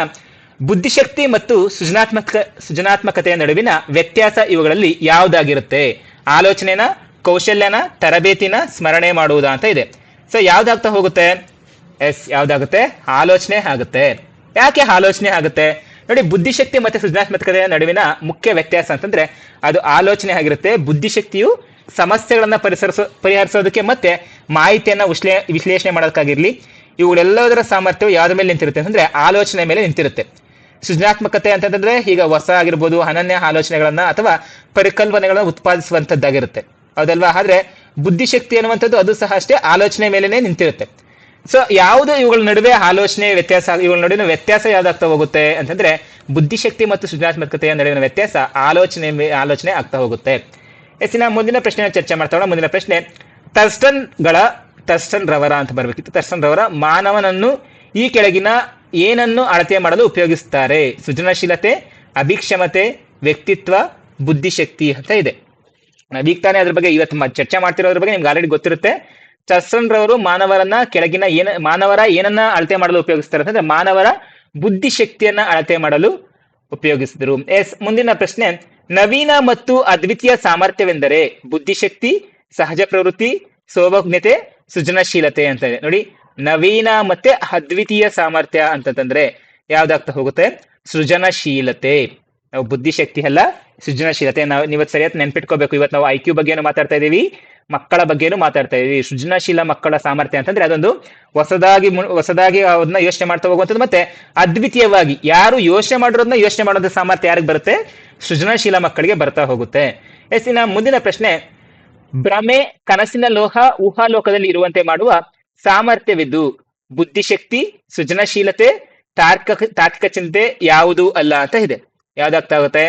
ಬುದ್ಧಿಶಕ್ತಿ ಮತ್ತು ಸೃಜನಾತ್ಮಕ, ಸೃಜನಾತ್ಮಕತೆಯ ನಡುವಿನ ವ್ಯತ್ಯಾಸ ಇವುಗಳಲ್ಲಿ ಯಾವುದಾಗಿರುತ್ತೆ? ಆಲೋಚನೆನ, ಕೌಶಲ್ಯನ, ತರಬೇತಿನ ಸ್ಮರಣೆ ಮಾಡುವುದಾ ಅಂತ ಇದೆ. ಸೊ ಯಾವ್ದಾಗ್ತಾ ಹೋಗುತ್ತೆ? ಎಸ್, ಯಾವ್ದಾಗುತ್ತೆ? ಆಲೋಚನೆ ಆಗುತ್ತೆ. ಯಾಕೆ ಆಲೋಚನೆ ಆಗುತ್ತೆ? ನೋಡಿ, ಬುದ್ಧಿಶಕ್ತಿ ಮತ್ತೆ ಸೃಜನಾತ್ಮಕತೆಯ ನಡುವಿನ ಮುಖ್ಯ ವ್ಯತ್ಯಾಸ ಅಂತಂದ್ರೆ ಅದು ಆಲೋಚನೆ ಆಗಿರುತ್ತೆ. ಬುದ್ಧಿಶಕ್ತಿಯು ಸಮಸ್ಯೆಗಳನ್ನ ಪರಿಸರಿಸೋ, ಪರಿಹರಿಸೋದಕ್ಕೆ ಮತ್ತೆ ಮಾಹಿತಿಯನ್ನ ವಿಶ್ಲೇ ವಿಶ್ಲೇಷಣೆ ಮಾಡೋದಕ್ಕಾಗಿರ್ಲಿ, ಇವುಗಳೆಲ್ಲದರ ಸಾಮರ್ಥ್ಯವು ಯಾವ್ದ್ರ ಮೇಲೆ ನಿಂತಿರುತ್ತೆ ಅಂತಂದ್ರೆ ಆಲೋಚನೆ ಮೇಲೆ ನಿಂತಿರುತ್ತೆ. ಸೃಜನಾತ್ಮಕತೆ ಅಂತಂದ್ರೆ ಈಗ ಹೊಸ ಆಗಿರ್ಬೋದು, ಅನನ್ಯ ಆಲೋಚನೆಗಳನ್ನ ಅಥವಾ ಪರಿಕಲ್ಪನೆಗಳನ್ನ ಉತ್ಪಾದಿಸುವಂತದ್ದಾಗಿರುತ್ತೆ. ಹೌದಲ್ವಾ? ಆದ್ರೆ ಬುದ್ಧಿಶಕ್ತಿ ಅನ್ನುವಂಥದ್ದು ಅದು ಸಹ ಅಷ್ಟೇ ಆಲೋಚನೆ ಮೇಲೆನೆ ನಿಂತಿರುತ್ತೆ. ಸೊ ಯಾವುದು ಇವುಗಳ ನಡುವೆ ಆಲೋಚನೆ, ವ್ಯತ್ಯಾಸ, ಇವುಗಳ ನಡುವಿನ ವ್ಯತ್ಯಾಸ ಯಾವ್ದಾಗ್ತಾ ಹೋಗುತ್ತೆ ಅಂತಂದ್ರೆ ಬುದ್ಧಿಶಕ್ತಿ ಮತ್ತು ಸೃಜನಾತ್ಮಕತೆಯ ನಡುವಿನ ವ್ಯತ್ಯಾಸ ಆಲೋಚನೆ ಆಲೋಚನೆ ಆಗ್ತಾ ಹೋಗುತ್ತೆ. ಎಸ್ಸಿನ ಮುಂದಿನ ಪ್ರಶ್ನೆ ಚರ್ಚೆ ಮಾಡ್ತಾ. ಮುಂದಿನ ಪ್ರಶ್ನೆ ತರ್ಸ್ಟನ್ಗಳ ಗಳ ಟರ್ಸ್ಟನ್ ರವರ ಅಂತ ಬರಬೇಕಿತ್ತು. ಟರ್ಸ್ಟನ್ ರವರ, ಮಾನವನನ್ನು ಈ ಕೆಳಗಿನ ಏನನ್ನು ಅಳತೆ ಮಾಡಲು ಉಪಯೋಗಿಸ್ತಾರೆ? ಸೃಜನಶೀಲತೆ, ಅಭಿಕ್ಷಮತೆ, ವ್ಯಕ್ತಿತ್ವ, ಬುದ್ಧಿಶಕ್ತಿ ಅಂತ ಇದೆ. ಈಗ ತಾನೇ ಅದ್ರ ಬಗ್ಗೆ ಇವತ್ತು ಚರ್ಚೆ ಮಾಡ್ತಿರೋದ್ರ ಬಗ್ಗೆ ನಿಮ್ಗೆ ಆಲ್ರೆಡಿ ಗೊತ್ತಿರುತ್ತೆ. ಚರ್ಸನ್ ರವರು ಮಾನವರನ್ನ ಕೆಳಗಿನ ಏನ, ಮಾನವರ ಏನನ್ನ ಅಳತೆ ಮಾಡಲು ಉಪಯೋಗಿಸ್ತಾರೆ ಅಂತಂದ್ರೆ ಮಾನವರ ಬುದ್ಧಿಶಕ್ತಿಯನ್ನ ಅಳತೆ ಮಾಡಲು ಉಪಯೋಗಿಸಿದರು. ಎಸ್, ಮುಂದಿನ ಪ್ರಶ್ನೆ. ನವೀನ ಮತ್ತು ಅದ್ವಿತೀಯ ಸಾಮರ್ಥ್ಯವೆಂದರೆ ಬುದ್ಧಿಶಕ್ತಿ, ಸಹಜ ಪ್ರವೃತ್ತಿ ಸೌಭಜ್ಞತೆ ಸೃಜನಶೀಲತೆ ಅಂತ ಇದೆ. ನೋಡಿ, ನವೀನ ಮತ್ತೆ ಅದ್ವಿತೀಯ ಸಾಮರ್ಥ್ಯ ಅಂತಂದ್ರೆ ಯಾವ್ದಾಗ್ತಾ ಹೋಗುತ್ತೆ? ಸೃಜನಶೀಲತೆ. ನಾವು ಬುದ್ಧಿಶಕ್ತಿ ಅಲ್ಲ, ಸೃಜನಶೀಲತೆ. ನಾವು ಇವತ್ತು ಸರಿಯಾಗಿ ನೆನ್ಪಿಟ್ಕೋಬೇಕು. ಇವತ್ತು ನಾವು ಐ ಕ್ಯೂ ಬಗ್ಗೆ ಮಾತಾಡ್ತಾ ಇದೀವಿ. ಮಕ್ಕಳ ಬಗ್ಗೆನೂ ಮಾತಾಡ್ತಾ ಇದ್ವಿ ಸೃಜನಶೀಲ ಮಕ್ಕಳ ಸಾಮರ್ಥ್ಯ ಅಂತಂದ್ರೆ ಅದೊಂದು ಹೊಸದಾಗಿ ಹೊಸದಾಗಿ ಅದನ್ನ ಯೋಚನೆ ಮಾಡ್ತಾ ಹೋಗುವಂಥದ್ದು ಮತ್ತೆ ಅದ್ವಿತೀಯವಾಗಿ ಯಾರು ಯೋಚನೆ ಮಾಡಿರೋದನ್ನ ಯೋಚನೆ ಮಾಡೋದ್ರ ಸಾಮರ್ಥ್ಯ ಯಾರಿಗೆ ಬರುತ್ತೆ? ಸೃಜನಶೀಲ ಮಕ್ಕಳಿಗೆ ಬರ್ತಾ ಹೋಗುತ್ತೆ. ಎಸ್, ಇನ್ನ ಮುಂದಿನ ಪ್ರಶ್ನೆ, ಭ್ರಮೆ ಕನಸಿನ ಲೋಹ ಊಹಾಲೋಕದಲ್ಲಿ ಇರುವಂತೆ ಮಾಡುವ ಸಾಮರ್ಥ್ಯವಿದ್ದು ಬುದ್ಧಿಶಕ್ತಿ, ಸೃಜನಶೀಲತೆ ತಾರ್ಕ ತಾರ್ಕಿಕ ಚಿಂತೆ ಯಾವುದು ಅಲ್ಲ ಅಂತ ಇದೆ. ಯಾವ್ದಾಗ್ತಾ ಹೋಗುತ್ತೆ?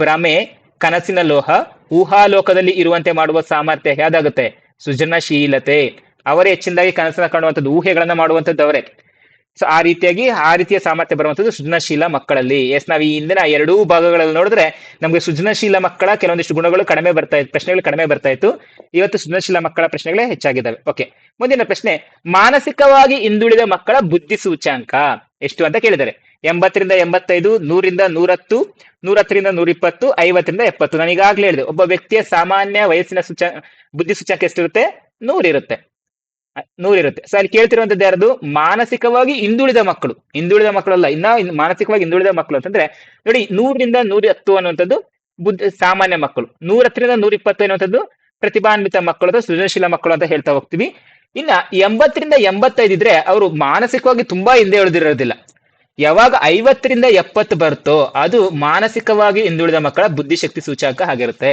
ಭ್ರಮೆ ಕನಸಿನ ಲೋಹ ಊಹಾಲೋಕದಲ್ಲಿ ಇರುವಂತೆ ಮಾಡುವ ಸಾಮರ್ಥ್ಯ ಯಾವ್ದಾಗುತ್ತೆ? ಸೃಜನಶೀಲತೆ. ಅವರೇ ಹೆಚ್ಚಿನದಾಗಿ ಕನಸನ್ನ ಕಾಣುವಂಥದ್ದು ಊಹೆಗಳನ್ನ ಮಾಡುವಂಥದ್ದು ಅವರೇ. ಸೊ ಆ ರೀತಿಯಾಗಿ, ಆ ರೀತಿಯ ಸಾಮರ್ಥ್ಯ ಬರುವಂಥದ್ದು ಸೃಜನಶೀಲ ಮಕ್ಕಳಲ್ಲಿ. ಎಸ್ ನಾವು ಈ ಹಿಂದಿನ ಎರಡೂ ಭಾಗಗಳಲ್ಲಿ ನೋಡಿದ್ರೆ ನಮಗೆ ಸೃಜನಶೀಲ ಮಕ್ಕಳ ಕೆಲವೊಂದಿಷ್ಟು ಗುಣಗಳು ಕಡಿಮೆ ಬರ್ತಾ ಇತ್ತು, ಪ್ರಶ್ನೆಗಳು ಕಡಿಮೆ ಬರ್ತಾ ಇತ್ತು. ಇವತ್ತು ಸೃಜನಶೀಲ ಮಕ್ಕಳ ಪ್ರಶ್ನೆಗಳೇ ಹೆಚ್ಚಾಗಿದ್ದಾವೆ. ಓಕೆ ಮುಂದಿನ ಪ್ರಶ್ನೆ, ಮಾನಸಿಕವಾಗಿ ಹಿಂದುಳಿದ ಮಕ್ಕಳ ಬುದ್ಧಿ ಸೂಚ್ಯಾಂಕ ಎಷ್ಟು ಅಂತ ಕೇಳಿದ್ದಾರೆ. ಎಂಬತ್ತರಿಂದ ಎಂಬತ್ತೈದು, ನೂರಿಂದ ನೂರತ್ತು, ನೂರತ್ತರಿಂದ ನೂರಿಪ್ಪತ್ತು, ಐವತ್ತರಿಂದ ಎಪ್ಪತ್ತು. ನಾನು ಈಗಾಗಲೇ ಹೇಳಿದೆ, ಒಬ್ಬ ವ್ಯಕ್ತಿಯ ಸಾಮಾನ್ಯ ವಯಸ್ಸಿನ ಸೂಚ, ಬುದ್ಧಿ ಸೂಚಕ ಎಷ್ಟಿರುತ್ತೆ? ನೂರಿರುತ್ತೆ. ನೂರಿರುತ್ತೆ. ಸೊ ಅಲ್ಲಿ ಕೇಳ್ತಿರುವಂತದ್ದು ಯಾರದು? ಮಾನಸಿಕವಾಗಿ ಹಿಂದುಳಿದ ಮಕ್ಕಳು. ಹಿಂದುಳಿದ ಮಕ್ಕಳಲ್ಲ, ಇನ್ನ ಇನ್- ಮಾನಸಿಕವಾಗಿ ಹಿಂದುಳಿದ ಮಕ್ಕಳು ಅಂತಂದ್ರೆ, ನೋಡಿ ನೂರರಿಂದ ನೂರ ಹತ್ತು ಅನ್ನುವಂಥದ್ದು ಬುದ್ಧಿ, ಸಾಮಾನ್ಯ ಮಕ್ಕಳು. ನೂರ ನೂರಿಪ್ಪತ್ತು ಅನ್ನುವಂಥದ್ದು ಪ್ರತಿಭಾನ್ವಿತ ಮಕ್ಕಳು ಅಥವಾ ಸೃಜನಶೀಲ ಮಕ್ಕಳು ಅಂತ ಹೇಳ್ತಾ ಹೋಗ್ತೀವಿ. ಇನ್ನ ಎಂಬತ್ತರಿಂದ ಎಂಬತ್ತೈದು ಇದ್ರೆ ಅವರು ಮಾನಸಿಕವಾಗಿ ತುಂಬಾ ಹಿಂದೆ ಉಳಿದಿರೋದಿಲ್ಲ. ಯಾವಾಗ ಐವತ್ತರಿಂದ ಎಪ್ಪತ್ತು ಬರುತ್ತೋ ಅದು ಮಾನಸಿಕವಾಗಿ ಹಿಂದುಳಿದ ಮಕ್ಕಳ ಬುದ್ಧಿಶಕ್ತಿ ಸೂಚಕ ಆಗಿರುತ್ತೆ.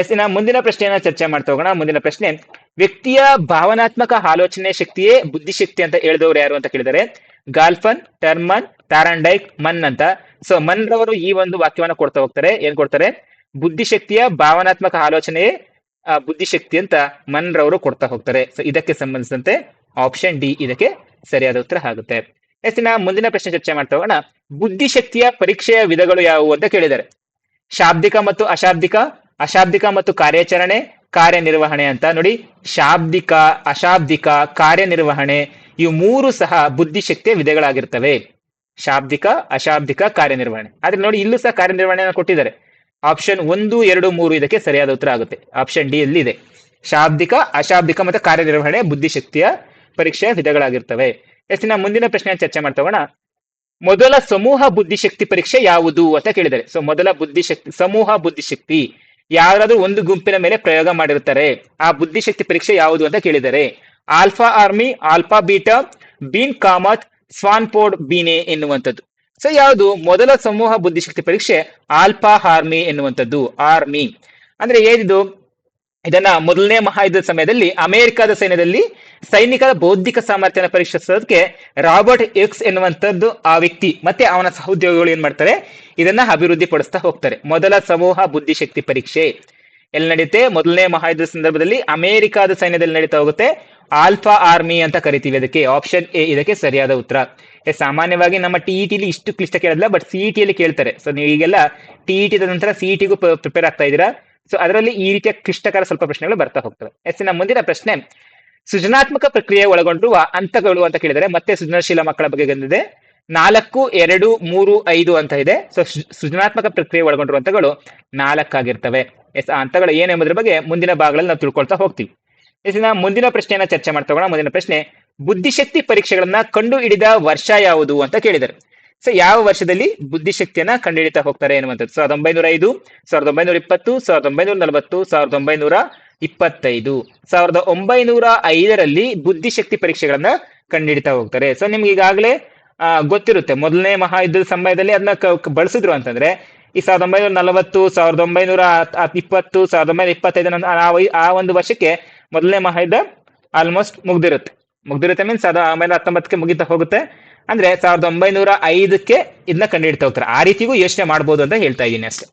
ಎಸ್ ನಾ ಮುಂದಿನ ಪ್ರಶ್ನೆಯನ್ನ ಚರ್ಚೆ ಮಾಡ್ತಾ ಹೋಗೋಣ. ಮುಂದಿನ ಪ್ರಶ್ನೆ, ವ್ಯಕ್ತಿಯ ಭಾವನಾತ್ಮಕ ಆಲೋಚನೆ ಶಕ್ತಿಯೇ ಬುದ್ಧಿಶಕ್ತಿ ಅಂತ ಹೇಳಿದವರು ಯಾರು ಅಂತ ಕೇಳಿದರೆ, ಗಾಲ್ಫನ್, ಟರ್ಮನ್, ತಾರಾಂಡೈಕ್, ಮನ್ ಅಂತ. ಸೊ ಮನ್ ರವರು ಈ ಒಂದು ವಾಕ್ಯವನ್ನ ಕೊಡ್ತಾ ಹೋಗ್ತಾರೆ. ಏನ್ ಕೊಡ್ತಾರೆ? ಬುದ್ಧಿಶಕ್ತಿಯ ಭಾವನಾತ್ಮಕ ಆಲೋಚನೆಯೇ ಬುದ್ಧಿಶಕ್ತಿ ಅಂತ ಮನ್ ರವರು ಕೊಡ್ತಾ ಹೋಗ್ತಾರೆ. ಸೊ ಇದಕ್ಕೆ ಸಂಬಂಧಿಸಿದಂತೆ ಆಪ್ಷನ್ ಡಿ ಇದಕ್ಕೆ ಸರಿಯಾದ ಉತ್ತರ ಆಗುತ್ತೆ. ಎಸ್ ನಾ ಮುಂದಿನ ಪ್ರಶ್ನೆ ಚರ್ಚೆ ಮಾಡ್ತಾ ಹೋಗೋಣ. ಬುದ್ಧಿಶಕ್ತಿಯ ಪರೀಕ್ಷೆಯ ವಿಧಗಳು ಯಾವುವು ಅಂತ ಕೇಳಿದ್ದಾರೆ. ಶಾಬ್ದಿಕ ಮತ್ತು ಅಶಾಬ್ದಿಕ ಅಶಾಬ್ದಿಕ ಮತ್ತು ಕಾರ್ಯಾಚರಣೆ, ಕಾರ್ಯನಿರ್ವಹಣೆ ಅಂತ ನೋಡಿ. ಶಾಬ್ದಿಕ, ಅಶಾಬ್ದಿಕ, ಕಾರ್ಯನಿರ್ವಹಣೆ, ಇವು ಮೂರು ಸಹ ಬುದ್ಧಿಶಕ್ತಿಯ ವಿಧಗಳಾಗಿರ್ತವೆ. ಶಾಬ್ದಿಕ, ಅಶಾಬ್ದಿಕ, ಕಾರ್ಯನಿರ್ವಹಣೆ. ಆದ್ರೆ ನೋಡಿ, ಇಲ್ಲೂ ಸಹ ಕಾರ್ಯನಿರ್ವಹಣೆಯನ್ನು ಕೊಟ್ಟಿದ್ದಾರೆ. ಆಪ್ಷನ್ ಒಂದು, ಎರಡು, ಮೂರು ಇದಕ್ಕೆ ಸರಿಯಾದ ಉತ್ತರ ಆಗುತ್ತೆ. ಆಪ್ಷನ್ ಡಿ ಅಲ್ಲಿ ಇದೆ ಶಾಬ್ದಿಕ, ಅಶಾಬ್ದಿಕ ಮತ್ತು ಕಾರ್ಯನಿರ್ವಹಣೆ ಬುದ್ಧಿಶಕ್ತಿಯ ಪರೀಕ್ಷೆಯ ವಿಧಗಳಾಗಿರ್ತವೆ. ಎಷ್ಟಿನ ಮುಂದಿನ ಪ್ರಶ್ನೆ ಚರ್ಚೆ ಮಾಡ್ತಾ ಹೋಗೋಣ. ಮೊದಲ ಸಮೂಹ ಬುದ್ಧಿಶಕ್ತಿ ಪರೀಕ್ಷೆ ಯಾವುದು ಅಂತ ಕೇಳಿದ್ದಾರೆ. ಸೊ ಮೊದಲ ಬುದ್ಧಿಶಕ್ತಿ, ಸಮೂಹ ಬುದ್ಧಿಶಕ್ತಿ ಯಾರಾದ್ರೂ ಒಂದು ಗುಂಪಿನ ಮೇಲೆ ಪ್ರಯೋಗ ಮಾಡಿರ್ತಾರೆ. ಆ ಬುದ್ಧಿಶಕ್ತಿ ಪರೀಕ್ಷೆ ಯಾವುದು ಅಂತ ಕೇಳಿದ್ದಾರೆ. Alpha army, alpha beta, Binet Kamath Stanford Binet ಎನ್ನುವಂಥದ್ದು. ಸೊ ಯಾವುದು? ಮೊದಲ ಸಮೂಹ ಬುದ್ಧಿಶಕ್ತಿ ಪರೀಕ್ಷೆ ಆಲ್ಫಾ ಆರ್ಮಿ ಎನ್ನುವಂಥದ್ದು. ಆರ್ಮಿ. ಅಂದ್ರೆ ಏನಿದು? ಇದನ್ನ ಮೊದಲನೇ ಮಹಾಯುದ್ಧದ ಸಮಯದಲ್ಲಿ ಅಮೆರಿಕದ ಸೈನ್ಯದಲ್ಲಿ ಸೈನಿಕರ ಬೌದ್ಧಿಕ ಸಾಮರ್ಥ್ಯನ ಪರೀಕ್ಷಿಸೋದಕ್ಕೆ ರಾಬರ್ಟ್ ಎಕ್ಸ್ ಎನ್ನುವಂಥದ್ದು ಆ ವ್ಯಕ್ತಿ, ಮತ್ತೆ ಅವನ ಸಹೋದ್ಯೋಗಿಗಳು ಏನ್ ಮಾಡ್ತಾರೆ? ಇದನ್ನ ಅಭಿವೃದ್ಧಿ ಪಡಿಸ್ತಾ ಹೋಗ್ತಾರೆ. ಮೊದಲ ಸಮೂಹ ಬುದ್ಧಿಶಕ್ತಿ ಪರೀಕ್ಷೆ. ಎಲ್ಲಿ ನಡೆಯುತ್ತೆ ಮೊದಲನೇ ಮಹಾಯುದ್ಧದ ಸಂದರ್ಭದಲ್ಲಿ ಅಮೆರಿಕದ ಸೈನ್ಯದಲ್ಲಿ ನಡೀತಾ ಹೋಗುತ್ತೆ. ಆಲ್ಫಾ ಆರ್ಮಿ ಅಂತ ಕರಿತೀವಿ ಅದಕ್ಕೆ. ಆಪ್ಷನ್ ಎ ಇದಕ್ಕೆ ಸರಿಯಾದ ಉತ್ತರ. ಸಾಮಾನ್ಯವಾಗಿ ನಮ್ಮ ಟಿಇಟಿಲಿ ಇಷ್ಟು ಕ್ಲಿಷ್ಟ ಕೇಳಲ್ಲ ಬಟ್ ಸಿಇಟಿಯಲ್ಲಿ ಕೇಳ್ತಾರೆ. ಸೊ ನೀವು ಈಗೆಲ್ಲ ಟಿಇಟಿ ನಂತರ ಸಿಇಟಿಗೂ ಪ್ರಿಪೇರ್ ಆಗ್ತಾ ಇದ್ದೀರಾ? ಸೊ ಅದರಲ್ಲಿ ಈ ರೀತಿಯ ಕ್ಲಿಷ್ಟಕರ ಸ್ವಲ್ಪ ಪ್ರಶ್ನೆಗಳು ಬರ್ತಾ ಹೋಗ್ತವೆ. ಎಸ್ ನಮ್ಮ ಮುಂದಿನ ಪ್ರಶ್ನೆ, ಸೃಜನಾತ್ಮಕ ಪ್ರಕ್ರಿಯೆ ಒಳಗೊಂಡಿರುವ ಹಂತಗಳು ಅಂತ ಕೇಳಿದರೆ, ಮತ್ತೆ ಸೃಜನಶೀಲ ಮಕ್ಕಳ ಬಗ್ಗೆ ಬಂದಿದೆ. ನಾಲ್ಕು, ಎರಡು, ಮೂರು, ಐದು ಅಂತ ಇದೆ. ಸೊ, ಸೃಜನಾತ್ಮಕ ಪ್ರಕ್ರಿಯೆ ಒಳಗೊಂಡಿರುವ ಹಂತಗಳು ನಾಲ್ಕಾಗಿರ್ತವೆ. ಎಸ್, ಆ ಹಂತಗಳು ಏನೆಂಬುದ್ರ ಬಗ್ಗೆ ಮುಂದಿನ ಭಾಗಗಳಲ್ಲಿ ನಾವು ತಿಳ್ಕೊಳ್ತಾ ಹೋಗ್ತೀವಿ. ಎಸ್ ನಾವು ಮುಂದಿನ ಪ್ರಶ್ನೆಯನ್ನ ಚರ್ಚೆ ಮಾಡ್ತಾ ಮುಂದಿನ ಪ್ರಶ್ನೆ, ಬುದ್ಧಿಶಕ್ತಿ ಪರೀಕ್ಷೆಗಳನ್ನ ಕಂಡು ಹಿಡಿದ ವರ್ಷ ಯಾವುದು ಅಂತ ಕೇಳಿದ್ದಾರೆ ಸೊ ಯಾವ ವರ್ಷದಲ್ಲಿ ಬುದ್ಧಿಶಕ್ತಿಯನ್ನ ಕಂಡುಹಿಡಿತಾ ಹೋಗ್ತಾರೆ ಎನ್ನುವಂಥದ್ದು? ಸಾವಿರದ ಒಂಬೈನೂರ ಐದು ಸಾವಿರದ ಒಂಬೈನೂರ ಇಪ್ಪತ್ತು ಸಾವಿರದ ಒಂಬೈನೂರ ನಲವತ್ತು ಸಾವಿರದ ಒಂಬೈನೂರ ಇಪ್ಪತ್ತೈದು ಸಾವಿರದ ಒಂಬೈನೂರ ಐದರಲ್ಲಿ ಬುದ್ಧಿಶಕ್ತಿ ಪರೀಕ್ಷೆಗಳನ್ನ ಕಂಡುಹಿಡಿತಾ ಹೋಗ್ತಾರೆ. ಸೊ ನಿಮ್ಗೆ ಈಗಾಗಲೇ ಗೊತ್ತಿರುತ್ತೆ. ಮೊದಲನೇ ಮಹಾಯುದ್ಧದ ಸಮಯದಲ್ಲಿ ಅದನ್ನ ಬಳಸಿದ್ರು ಅಂತಂದ್ರೆ, ಈ ಸಾವಿರದ ಒಂಬೈನೂರ ನಲವತ್ತು ಸಾವಿರದ ಒಂಬೈನೂರ ಇಪ್ಪತ್ತು ಸಾವಿರದ ಒಂಬೈನೂರ ಇಪ್ಪತ್ತೈದು ಆ ಒಂದು ವರ್ಷಕ್ಕೆ ಮೊದಲನೇ ಮಹಾಯುದ್ಧ ಆಲ್ಮೋಸ್ಟ್ ಮುಗ್ದಿರುತ್ತೆ. ಮುಗ್ದಿರುತ್ತೆ ಮೀನ್ಸ್ ಸಾವಿರದ ಆಮೇಲೆ ಹತ್ತೊಂಬತ್ತಕ್ಕೆ ಮುಗಿತಾ ಹೋಗುತ್ತೆ. ಅಂದ್ರೆ ಸಾವಿರದ ಒಂಬೈನೂರ ಐದಕ್ಕೆ ಇದನ್ನ ಕಂಡುಹಿಡ್ತಾ ಹೋಗ್ತಾರೆ. ಆ ರೀತಿಗೂ ಯೋಚನೆ ಮಾಡ್ಬೋದು ಅಂತ ಹೇಳ್ತಾ ಇದ್ದೀನಿ ಅಷ್ಟೇ.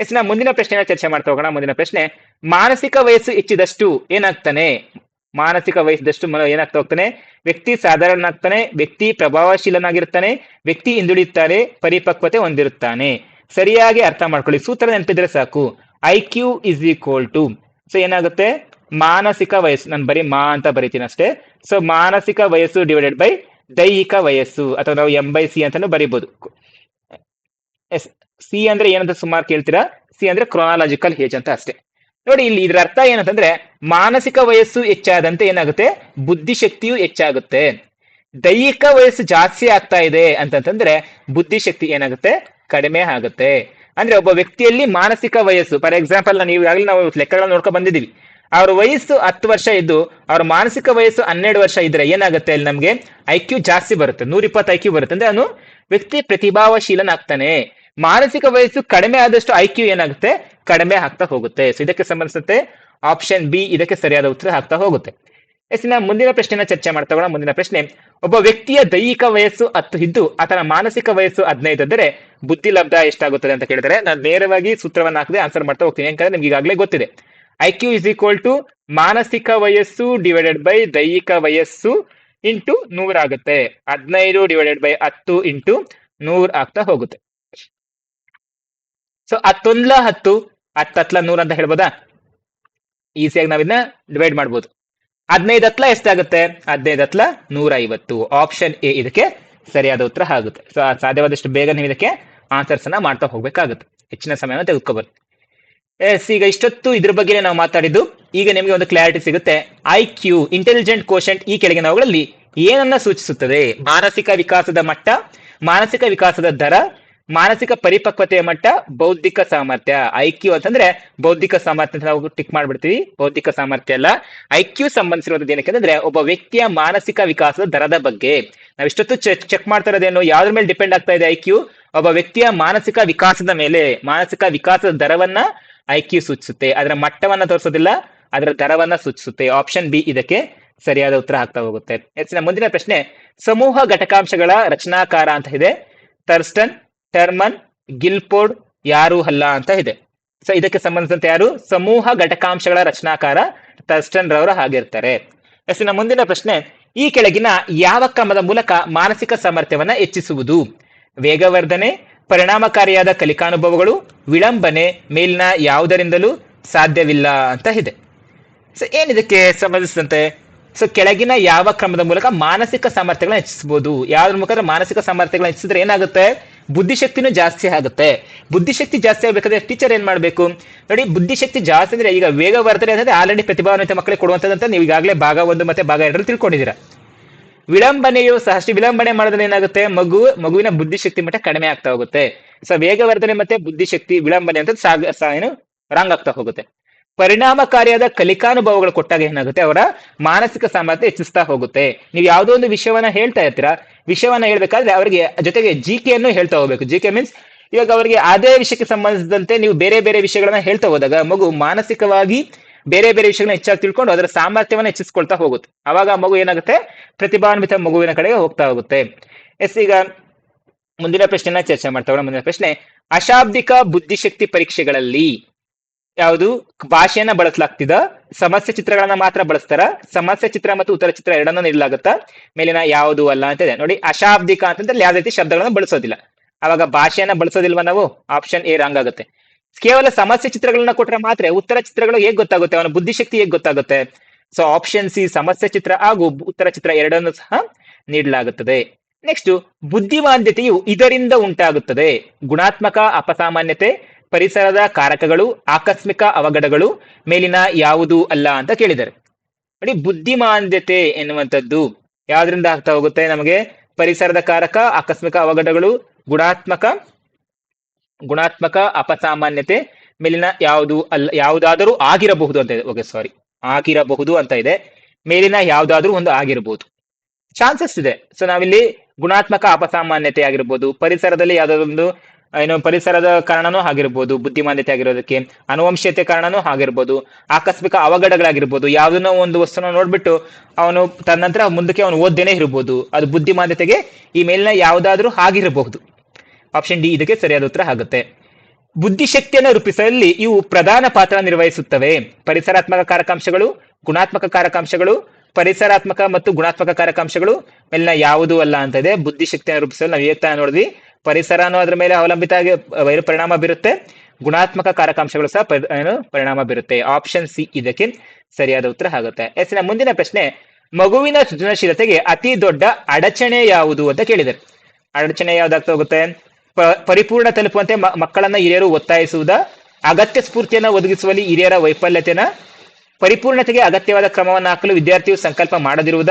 ಎಸ್ ನಾ ಮುಂದಿನ ಪ್ರಶ್ನೆ ಚರ್ಚೆ ಮಾಡ್ತಾ ಹೋಗೋಣ. ಮುಂದಿನ ಪ್ರಶ್ನೆ, ಮಾನಸಿಕ ವಯಸ್ಸು ಹೆಚ್ಚಿದಷ್ಟು ಏನಾಗ್ತಾನೆ? ಮಾನಸಿಕ ವಯಸ್ಸಿದಷ್ಟು ಏನಾಗ್ತಾ ಹೋಗ್ತಾನೆ? ವ್ಯಕ್ತಿ ಸಾಧಾರಣನಾಗ್ತಾನೆ, ವ್ಯಕ್ತಿ ಪ್ರಭಾವಶೀಲನಾಗಿರ್ತಾನೆ, ವ್ಯಕ್ತಿ ಹಿಂದುಳಿಯುತ್ತಾನೆ ಪರಿಪಕ್ವತೆ ಹೊಂದಿರುತ್ತಾನೆ. ಸರಿಯಾಗಿ ಅರ್ಥ ಮಾಡ್ಕೊಳ್ಳಿ. ಸೂತ್ರ ನೆನಪಿದ್ರೆ ಸಾಕು. I Q is equal to. So, ಏನಾಗುತ್ತೆ? ಮಾನಸಿಕ ವಯಸ್ಸು. ನಾನು ಬರೀ ಮಾ ಅಂತ ಬರೀತೀನಿ ಅಷ್ಟೇ. ಸೊ, ಮಾನಸಿಕ ವಯಸ್ಸು ಡಿವೈಡೆಡ್ ಬೈ ದೈಹಿಕ ವಯಸ್ಸು ಅಥವಾ ನಾವು ಎಂ ಬೈ ಸಿ ಅಂತಾನು ಬರೀಬಹುದು ಎಸ್, ಸಿ ಅಂದ್ರೆ ಏನಂತ ಸುಮಾರು ಕೇಳ್ತೀರಾ? ಸಿ ಅಂದ್ರೆ ಕ್ರೊನಾಲಜಿಕಲ್ ಏಜ್ ಅಂತ ಅಷ್ಟೇ. ನೋಡಿ ಇಲ್ಲಿ ಇದ್ರ ಅರ್ಥ ಏನಂತಂದ್ರೆ ಮಾನಸಿಕ ವಯಸ್ಸು ಹೆಚ್ಚಾದಂತೆ ಏನಾಗುತ್ತೆ? ಬುದ್ಧಿಶಕ್ತಿಯು ಹೆಚ್ಚಾಗುತ್ತೆ. ದೈಹಿಕ ವಯಸ್ಸು ಜಾಸ್ತಿ ಆಗ್ತಾ ಇದೆ ಅಂತಂತಂದ್ರೆ ಬುದ್ಧಿಶಕ್ತಿ ಏನಾಗುತ್ತೆ? ಕಡಿಮೆ ಆಗುತ್ತೆ. ಅಂದ್ರೆ ಒಬ್ಬ ವ್ಯಕ್ತಿಯಲ್ಲಿ ಮಾನಸಿಕ ವಯಸ್ಸು, ಫಾರ್ ಎಕ್ಸಾಂಪಲ್ ನಾವು ಈಗಾಗಲೇ ನಾವು ಲೆಕ್ಕಗಳನ್ನ ನೋಡ್ಕೊಂಡು ಬಂದಿದ್ದೀವಿ. ಅವ್ರ ವಯಸ್ಸು ಹತ್ತು ವರ್ಷ ಇದ್ದು, ಅವ್ರ ಮಾನಸಿಕ ವಯಸ್ಸು ಹನ್ನೆರಡು ವರ್ಷ ಇದ್ರೆ ಏನಾಗುತ್ತೆ ಅಲ್ಲಿ ನಮ್ಗೆ? ಐ ಕ್ಯೂ ಜಾಸ್ತಿ ಬರುತ್ತೆ. ನೂರ ಇಪ್ಪತ್ತು ಐ ಕ್ಯೂ ಬರುತ್ತೆ. ಅಂದ್ರೆ ಅವನು ವ್ಯಕ್ತಿ ಪ್ರತಿಭಾವಶೀಲನಾಗ್ತಾನೆ. ಮಾನಸಿಕ ವಯಸ್ಸು ಕಡಿಮೆ ಆದಷ್ಟು ಐ ಕ್ಯೂ ಏನಾಗುತ್ತೆ? ಕಡಿಮೆ ಆಗ್ತಾ ಹೋಗುತ್ತೆ. ಸೊ ಇದಕ್ಕೆ ಸಂಬಂಧಿಸಿದಂತೆ ಆಪ್ಷನ್ ಬಿ ಇದಕ್ಕೆ ಸರಿಯಾದ ಉತ್ತರ ಆಗ್ತಾ ಹೋಗುತ್ತೆ. ಎಸ್ನ ಮುಂದಿನ ಪ್ರಶ್ನೆನ ಚರ್ಚೆ ಮಾಡ್ತಾ ಮುಂದಿನ ಪ್ರಶ್ನೆ, ಒಬ್ಬ ವ್ಯಕ್ತಿಯ ದೈಹಿಕ ವಯಸ್ಸು ಹತ್ತು ಇದ್ದು, ಆತನ ಮಾನಸಿಕ ವಯಸ್ಸು ಹದಿನೈದು ಅಂದರೆ ಬುದ್ಧಿ ಲಬ್ಧ ಎಷ್ಟಾಗುತ್ತದೆ ಅಂತ ಕೇಳಿದರೆ, ನಾನು ನೇರವಾಗಿ ಸೂತ್ರವನ್ನು ಹಾಕದೆ ಆನ್ಸರ್ ಮಾಡ್ತಾ ಹೋಗ್ತೀನಿ. ಯಾಕಂದ್ರೆ ನಿಮ್ಗೆ ಈಗಾಗಲೇ ಗೊತ್ತಿದೆ. I Q is equal to ಮಾನಸಿಕ ವಯಸ್ಸು ಡಿವೈಡೆಡ್ ಬೈ ದೈಹಿಕ ವಯಸ್ಸು ಇಂಟು ನೂರ್ ಆಗುತ್ತೆ. ಹದಿನೈದು ಡಿವೈಡೆಡ್ ಬೈ ಹತ್ತು ಇಂಟು ನೂರ್ ಆಗ್ತಾ ಹೋಗುತ್ತೆ. ಸೊ ಹತ್ತೊಂದ್ಲ ಹತ್ತು, ಹತ್ತತ್ಲ ನೂರ್ ಅಂತ ಹೇಳ್ಬೋದಾ? ಈಸಿಯಾಗಿ ನಾವ್ ಇದನ್ನ ಡಿವೈಡ್ ಮಾಡ್ಬೋದು. ಹದಿನೈದು ಹತ್ಲ ಎಷ್ಟಾಗುತ್ತೆ? ಹದಿನೈದು ಹತ್ಲ ನೂರ ಐವತ್ತು. ಆಪ್ಷನ್ ಎ ಇದಕ್ಕೆ ಸರಿಯಾದ ಉತ್ತರ ಆಗುತ್ತೆ. ಸೊ ಸಾಧ್ಯವಾದಷ್ಟು ಬೇಗ ನೀವು ಇದಕ್ಕೆ ಆನ್ಸರ್ಸ್ ಅನ್ನ ಮಾಡ್ತಾ ಹೋಗ್ಬೇಕಾಗುತ್ತೆ. ಹೆಚ್ಚಿನ ಸಮಯವನ್ನು ತೆಗೆದುಕೋಬಾರ್ದು ಎಸ್ ಈಗ ಇಷ್ಟೊತ್ತು ಇದ್ರ ಬಗ್ಗೆ ನಾವು ಮಾತಾಡಿದ್ದು. ಈಗ ನಿಮಗೆ ಒಂದು ಕ್ಲಾರಿಟಿ ಸಿಗುತ್ತೆ. ಐ ಕ್ಯೂ ಇಂಟೆಲಿಜೆಂಟ್ ಕೋಶಂಟ್ ಈ ಕೆಳಗಿನವುಗಳಲ್ಲಿ ಏನನ್ನ ಸೂಚಿಸುತ್ತದೆ? ಮಾನಸಿಕ ವಿಕಾಸದ ಮಟ್ಟ, ಮಾನಸಿಕ ವಿಕಾಸದ ದರ, ಮಾನಸಿಕ ಪರಿಪಕ್ವತೆಯ ಮಟ್ಟ, ಬೌದ್ಧಿಕ ಸಾಮರ್ಥ್ಯ. ಐ ಕ್ಯೂ ಅಂತಂದ್ರೆ ಬೌದ್ಧಿಕ ಸಾಮರ್ಥ್ಯ ಅಂತ ನಾವು ಟಿಕ್ ಮಾಡ್ಬಿಡ್ತೀವಿ. ಬೌದ್ಧಿಕ ಸಾಮರ್ಥ್ಯ ಅಲ್ಲ. ಐ ಕ್ಯೂ ಸಂಬಂಧಿಸಿರುವಂತದ್ದು ಏನಕ್ಕೆ ಒಬ್ಬ ವ್ಯಕ್ತಿಯ ಮಾನಸಿಕ ವಿಕಾಸದ ದರದ ಬಗ್ಗೆ. ನಾವು ಇಷ್ಟೊತ್ತು ಚೆಕ್ ಮಾಡ್ತಾ ಇರೋದೇನು ಯಾವ್ದ್ರ ಮೇಲೆ ಡಿಪೆಂಡ್ ಆಗ್ತಾ ಇದೆ ಐ ಕ್ಯೂ ಒಬ್ಬ ವ್ಯಕ್ತಿಯ ಮಾನಸಿಕ ವಿಕಾಸದ ಮೇಲೆ. ಮಾನಸಿಕ ವಿಕಾಸದ ದರವನ್ನ ಐ ಕ್ಯೂ ಸೂಚಿಸುತ್ತೆ. ಅದರ ಮಟ್ಟವನ್ನ ತೋರಿಸೋದಿಲ್ಲ, ಅದರ ದರವನ್ನ ಸೂಚಿಸುತ್ತೆ. ಆಪ್ಷನ್ ಬಿ ಇದಕ್ಕೆ ಸರಿಯಾದ ಉತ್ತರ ಆಗ್ತಾ ಹೋಗುತ್ತೆ. ಹೆಚ್ಚಿನ ಮುಂದಿನ ಪ್ರಶ್ನೆ, ಸಮೂಹ ಘಟಕಾಂಶಗಳ ರಚನಾಕಾರ ಅಂತ ಇದೆ. ಥರ್ಸ್ಟನ್ ಟರ್ಮನ್ ಗಿಲ್ಪೋರ್ಡ್ ಯಾರು ಅಲ್ಲ ಅಂತ ಇದೆ. ಸೊ ಇದಕ್ಕೆ ಸಂಬಂಧಿಸಿದಂತೆ ಯಾರು? ಸಮೂಹ ಘಟಕಾಂಶಗಳ ರಚನಾಕಾರ ಥರ್ಸ್ಟನ್ ರವರು ಆಗಿರ್ತಾರೆ ಹೆಚ್ಚಿನ ಮುಂದಿನ ಪ್ರಶ್ನೆ, ಈ ಕೆಳಗಿನ ಯಾವ ಕ್ರಮದ ಮೂಲಕ ಮಾನಸಿಕ ಸಾಮರ್ಥ್ಯವನ್ನ ಹೆಚ್ಚಿಸುವುದು? ವೇಗವರ್ಧನೆ ಪರಿಣಾಮಕಾರಿಯಾದ ಕಲಿಕಾನುಭವಗಳು ವಿಳಂಬನೆ ಮೇಲಿನ ಯಾವುದರಿಂದಲೂ ಸಾಧ್ಯವಿಲ್ಲ ಅಂತ ಇದೆ. ಸೊ ಏನಿದಕ್ಕೆ ಸಂಬಂಧಿಸಿದಂತೆ? ಸೊ ಕೆಳಗಿನ ಯಾವ ಕ್ರಮದ ಮೂಲಕ ಮಾನಸಿಕ ಸಾಮರ್ಥ್ಯಗಳನ್ನ ಹೆಚ್ಚಿಸಬಹುದು? ಯಾವ್ದ್ರ ಮುಖಾಂತರ ಮಾನಸಿಕ ಸಾಮರ್ಥ್ಯಗಳನ್ನ ಹೆಚ್ಚಿಸಿದ್ರೆ ಏನಾಗುತ್ತೆ? ಬುದ್ಧಿಶಕ್ತಿನೂ ಜಾಸ್ತಿ ಆಗುತ್ತೆ. ಬುದ್ಧಿಶಕ್ತಿ ಜಾಸ್ತಿ ಆಗ್ಬೇಕಾದ್ರೆ ಟೀಚರ್ ಏನ್ ಮಾಡಬೇಕು? ನೋಡಿ, ಬುದ್ಧಿಶಕ್ತಿ ಜಾಸ್ತಿ ಅಂದ್ರೆ ಈಗ ವೇಗವರ್ಧನೆ ಅಂದ್ರೆ ಆಲ್ರೆಡಿ ಪ್ರತಿಭಾವಂತ ಮಕ್ಕಳಿಗೆ ಅಂತ ನೀವು ಈಗಾಗಲೇ ಭಾಗ ಒಂದು ಮತ್ತೆ ಭಾಗ ಎರಡರಲ್ಲಿ ತಿಳ್ಕೊಂಡಿದ್ದೀರಾ. ವಿಳಂಬನೆಯು ಸಹ ಅಷ್ಟು ವಿಳಂಬನೆ ಮಾಡಿದ್ರೆ ಏನಾಗುತ್ತೆ? ಮಗು, ಮಗುವಿನ ಬುದ್ಧಿಶಕ್ತಿ ಮಟ್ಟ ಕಡಿಮೆ ಆಗ್ತಾ ಹೋಗುತ್ತೆ. ಸೊ ವೇಗವರ್ಧನೆ ಮತ್ತೆ ಬುದ್ಧಿಶಕ್ತಿ ವಿಳಂಬನೆ ಅಂತ ಸಾಗ ಏನು? ರಾಂಗ್ ಆಗ್ತಾ ಹೋಗುತ್ತೆ. ಪರಿಣಾಮಕಾರಿಯಾದ ಕಲಿಕಾನುಭವಗಳು ಕೊಟ್ಟಾಗ ಏನಾಗುತ್ತೆ? ಅವರ ಮಾನಸಿಕ ಸಾಮರ್ಥ್ಯ ಹೆಚ್ಚಿಸ್ತಾ ಹೋಗುತ್ತೆ. ನೀವು ಯಾವುದೋ ಒಂದು ವಿಷಯವನ್ನ ಹೇಳ್ತಾ ಇರ್ತೀರಾ? ವಿಷಯವನ್ನ ಹೇಳ್ಬೇಕಾದ್ರೆ ಅವರಿಗೆ ಜೊತೆಗೆ ಜಿ ಅನ್ನು ಹೇಳ್ತಾ ಹೋಗ್ಬೇಕು. ಜಿ ಕೆ ಮೀನ್ಸ್ ಇವಾಗ ಅವರಿಗೆ ಅದೇ ವಿಷಯಕ್ಕೆ ಸಂಬಂಧಿಸಿದಂತೆ ನೀವು ಬೇರೆ ಬೇರೆ ವಿಷಯಗಳನ್ನ ಹೇಳ್ತಾ ಹೋದಾಗ ಮಗು ಮಾನಸಿಕವಾಗಿ ಬೇರೆ ಬೇರೆ ವಿಷಯಗಳನ್ನ ಹೆಚ್ಚಾಗಿ ತಿಳ್ಕೊಂಡು ಅದರ ಸಾಮರ್ಥ್ಯವನ್ನು ಹೆಚ್ಚಿಸ್ಕೊಳ್ತಾ ಹೋಗುತ್ತೆ. ಅವಾಗ ಮಗು ಏನಾಗುತ್ತೆ? ಪ್ರತಿಭಾನ್ವಿತ ಮಗುವಿನ ಕಡೆಗೆ ಹೋಗ್ತಾ ಹೋಗುತ್ತೆ. ಎಸ್, ಈಗ ಮುಂದಿನ ಪ್ರಶ್ನೆನ ಚರ್ಚೆ ಮಾಡ್ತಾ ಮುಂದಿನ ಪ್ರಶ್ನೆ, ಅಶಾಬ್ದಿಕ ಬುದ್ಧಿಶಕ್ತಿ ಪರೀಕ್ಷೆಗಳಲ್ಲಿ ಯಾವುದು? ಭಾಷೆಯನ್ನ ಬಳಸಲಾಗ್ತಿದ, ಸಮಸ್ಯೆ ಚಿತ್ರಗಳನ್ನ ಮಾತ್ರ ಬಳಸ್ತಾರ, ಸಮಸ್ಯೆ ಚಿತ್ರ ಮತ್ತು ಉತ್ತರ ಚಿತ್ರ ಎರಡನ್ನೂ ನೀಡಲಾಗುತ್ತಾ? ಮೇಲಿನ ಯಾವುದು ಅಲ್ಲ ಅಂತ ಇದೆ. ನೋಡಿ, ಅಶಾಬ್ದಿಕ ಅಂತಂದ್ರೆ ಯಾವ ರೀತಿ ಶಬ್ದಗಳನ್ನು ಬಳಸೋದಿಲ್ಲ. ಅವಾಗ ಭಾಷೆಯನ್ನ ಬಳಸೋದಿಲ್ವಾ ನಾವು? ಆಪ್ಷನ್ ಎ, ರಾಂಗ್ ಆಗುತ್ತೆ. ಕೇವಲ ಸಮಸ್ಯೆ ಚಿತ್ರಗಳನ್ನ ಕೊಟ್ರೆ ಮಾತ್ರ ಉತ್ತರ ಚಿತ್ರಗಳು ಹೇಗ್ ಗೊತ್ತಾಗುತ್ತೆ? ಅವನ ಬುದ್ಧಿಶಕ್ತಿ ಹೇಗ್ ಗೊತ್ತಾಗುತ್ತೆ? ಸೊ ಆಪ್ಷನ್ ಸಿ ಸಮಸ್ಯೆ ಚಿತ್ರ ಹಾಗೂ ಉತ್ತರ ಚಿತ್ರ ಎರಡನ್ನು ಸಹ ನೀಡಲಾಗುತ್ತದೆ. ನೆಕ್ಸ್ಟ್ ಬುದ್ಧಿಮಾಂದ್ಯತೆಯು ಇದರಿಂದ ಉಂಟಾಗುತ್ತದೆ. ಗುಣಾತ್ಮಕ, ಅಪಸಾಮಾನ್ಯತೆ, ಪರಿಸರದ ಕಾರಕಗಳು, ಆಕಸ್ಮಿಕ ಅವಘಡಗಳು, ಮೇಲಿನ ಯಾವುದು ಅಲ್ಲ ಅಂತ ಕೇಳಿದ್ದಾರೆ. ನೋಡಿ, ಬುದ್ಧಿಮಾಂದ್ಯತೆ ಎನ್ನುವಂಥದ್ದು ಯಾವ್ದ್ರಿಂದ ಆಗ್ತಾ ಹೋಗುತ್ತೆ? ನಮಗೆ ಪರಿಸರದ ಕಾರಕ, ಆಕಸ್ಮಿಕ ಅವಘಡಗಳು, ಗುಣಾತ್ಮಕ ಗುಣಾತ್ಮಕ, ಅಪಸಾಮಾನ್ಯತೆ ಮೇಲಿನ ಯಾವುದು ಅಲ್ಲ, ಯಾವುದಾದರೂ ಆಗಿರಬಹುದು ಅಂತ ಇದೆ. ಓಕೆ ಸಾರಿ ಆಗಿರಬಹುದು ಅಂತ ಇದೆ. ಮೇಲಿನ ಯಾವುದಾದ್ರೂ ಒಂದು ಆಗಿರಬಹುದು ಚಾನ್ಸಸ್ ಇದೆ. ಸೊ ನಾವಿಲ್ಲಿ ಗುಣಾತ್ಮಕ, ಅಪಸಾಮಾನ್ಯತೆ ಆಗಿರ್ಬೋದು, ಪರಿಸರದಲ್ಲಿ ಯಾವ್ದಾದೊಂದು, ಏನು ಪರಿಸರದ ಕಾರಣನೂ ಆಗಿರ್ಬೋದು, ಬುದ್ಧಿಮಾನ್ಯತೆ ಆಗಿರೋದಕ್ಕೆ, ಅನುವಂಶೀಯತೆ ಕಾರಣನೂ ಆಗಿರ್ಬೋದು, ಆಕಸ್ಮಿಕ ಅವಘಡಗಳಾಗಿರ್ಬೋದು, ಯಾವ್ದನ್ನೋ ಒಂದು ವಸ್ತುನ ನೋಡ್ಬಿಟ್ಟು ಅವನು ತನ್ನಂತರ ಮುಂದಕ್ಕೆ ಅವನು ಓದ್ದೇನೆ ಇರ್ಬೋದು, ಅದು ಬುದ್ಧಿಮಾನ್ಯತೆಗೆ ಈ ಮೇಲಿನ ಯಾವುದಾದ್ರೂ ಆಗಿರಬಹುದು. ಆಪ್ಷನ್ ಡಿ ಇದಕ್ಕೆ ಸರಿಯಾದ ಉತ್ತರ ಆಗುತ್ತೆ. ಬುದ್ಧಿಶಕ್ತಿಯನ್ನು ರೂಪಿಸುವಲ್ಲಿ ಇವು ಪ್ರಧಾನ ಪಾತ್ರ ನಿರ್ವಹಿಸುತ್ತವೆ. ಪರಿಸರಾತ್ಮಕ ಕಾರಕಾಂಶಗಳು ಗುಣಾತ್ಮಕ ಕಾರಕಾಂಶಗಳು ಪರಿಸರಾತ್ಮಕ ಮತ್ತು ಗುಣಾತ್ಮಕ ಕಾರಕಾಂಶಗಳು ಮೇಲಿನ ಯಾವುದು ಅಲ್ಲ ಅಂತ ಇದೆ. ಬುದ್ಧಿಶಕ್ತಿಯನ್ನು ರೂಪಿಸಲು ನಾವು ಏತ ನೋಡಿದ್ವಿ. ಪರಿಸರನೂ ಅದರ ಮೇಲೆ ಅವಲಂಬಿತ ಆಗಿ ವೈರು ಪರಿಣಾಮ ಬೀರುತ್ತೆ? ಗುಣಾತ್ಮಕ ಕಾರಕಾಂಶಗಳು ಸಹ ಏನು ಪರಿಣಾಮ ಬೀರುತ್ತೆ. ಆಪ್ಷನ್ ಸಿ ಇದಕ್ಕೆ ಸರಿಯಾದ ಉತ್ತರ ಆಗುತ್ತೆ. ಎಸ್ನ ಮುಂದಿನ ಪ್ರಶ್ನೆ, ಮಗುವಿನ ಸೃಜನಶೀಲತೆಗೆ ಅತಿ ದೊಡ್ಡ ಅಡಚಣೆ ಯಾವುದು ಅಂತ ಕೇಳಿದ್ದಾರೆ ಅಡಚಣೆ ಯಾವ್ದಾಗ್ತಾ ಹೋಗುತ್ತೆ? ಪರಿಪೂರ್ಣ ತಲುಪುವಂತೆ ಮಕ್ಕಳನ್ನ ಹಿರಿಯರು ಒತ್ತಾಯಿಸುವುದ, ಅಗತ್ಯ ಸ್ಫೂರ್ತಿಯನ್ನು ಒದಗಿಸುವಲ್ಲಿ ಹಿರಿಯರ ವೈಫಲ್ಯತೆನ, ಪರಿಪೂರ್ಣತೆಗೆ ಅಗತ್ಯವಾದ ಕ್ರಮವನ್ನು ಹಾಕಲು ವಿದ್ಯಾರ್ಥಿಯು ಸಂಕಲ್ಪ ಮಾಡದಿರುವುದ,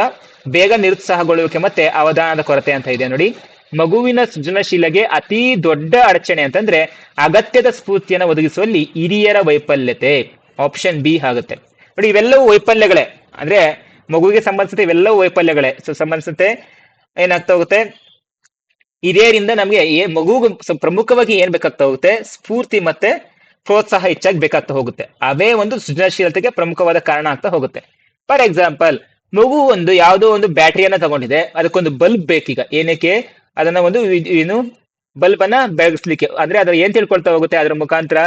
ಬೇಗ ನಿರುತ್ಸಾಹಗೊಳ್ಳುವಿಕೆ ಮತ್ತೆ ಅವಧಾನದ ಕೊರತೆ ಅಂತ ಇದೆ ನೋಡಿ. ಮಗುವಿನ ಸೃಜನಶೀಲಗೆ ಅತಿ ದೊಡ್ಡ ಅಡಚಣೆ ಅಂತಂದ್ರೆ ಅಗತ್ಯದ ಸ್ಫೂರ್ತಿಯನ್ನು ಒದಗಿಸುವಲ್ಲಿ ಹಿರಿಯರ ವೈಫಲ್ಯತೆ ಆಪ್ಷನ್ ಬಿ ಆಗುತ್ತೆ. ನೋಡಿ ಇವೆಲ್ಲವೂ ವೈಫಲ್ಯಗಳೇ. ಅಂದ್ರೆ ಮಗುವಿಗೆ ಸಂಬಂಧಿಸಿದ ಇವೆಲ್ಲವೂ ವೈಫಲ್ಯಗಳೇ. ಸೊ, ಸಂಬಂಧಿಸಿದಂತೆ ಏನಾಗ್ತಾ ಹೋಗುತ್ತೆ? ಹಿರಿಯರಿಂದ ನಮಗೆ ಮಗುಗೆ ಪ್ರಮುಖವಾಗಿ ಏನ್ ಬೇಕಾಗ್ತಾ ಹೋಗುತ್ತೆ ಸ್ಫೂರ್ತಿ ಮತ್ತೆ ಪ್ರೋತ್ಸಾಹ ಹೆಚ್ಚಾಗಿ ಬೇಕಾಗ್ತಾ ಹೋಗುತ್ತೆ. ಅವೇ ಒಂದು ಸೃಜನಶೀಲತೆಗೆ ಪ್ರಮುಖವಾದ ಕಾರಣ ಆಗ್ತಾ ಹೋಗುತ್ತೆ. ಫಾರ್ ಎಕ್ಸಾಂಪಲ್, ಮಗು ಒಂದು ಯಾವುದೋ ಒಂದು ಬ್ಯಾಟರಿಯನ್ನ ತಗೊಂಡಿದೆ, ಅದಕ್ಕೊಂದು ಬಲ್ಬ್ ಬೇಕೀಗ. ಏನಕ್ಕೆ? ಅದನ್ನ ಒಂದು ಏನು ಬಲ್ಬ್ ಅನ್ನ ಬೆಳಗಿಸ್ಲಿಕ್ಕೆ. ಅಂದ್ರೆ ಅದ್ರ ಏನ್ ತಿಳ್ಕೊಳ್ತಾ ಹೋಗುತ್ತೆ? ಅದ್ರ ಮುಖಾಂತರ,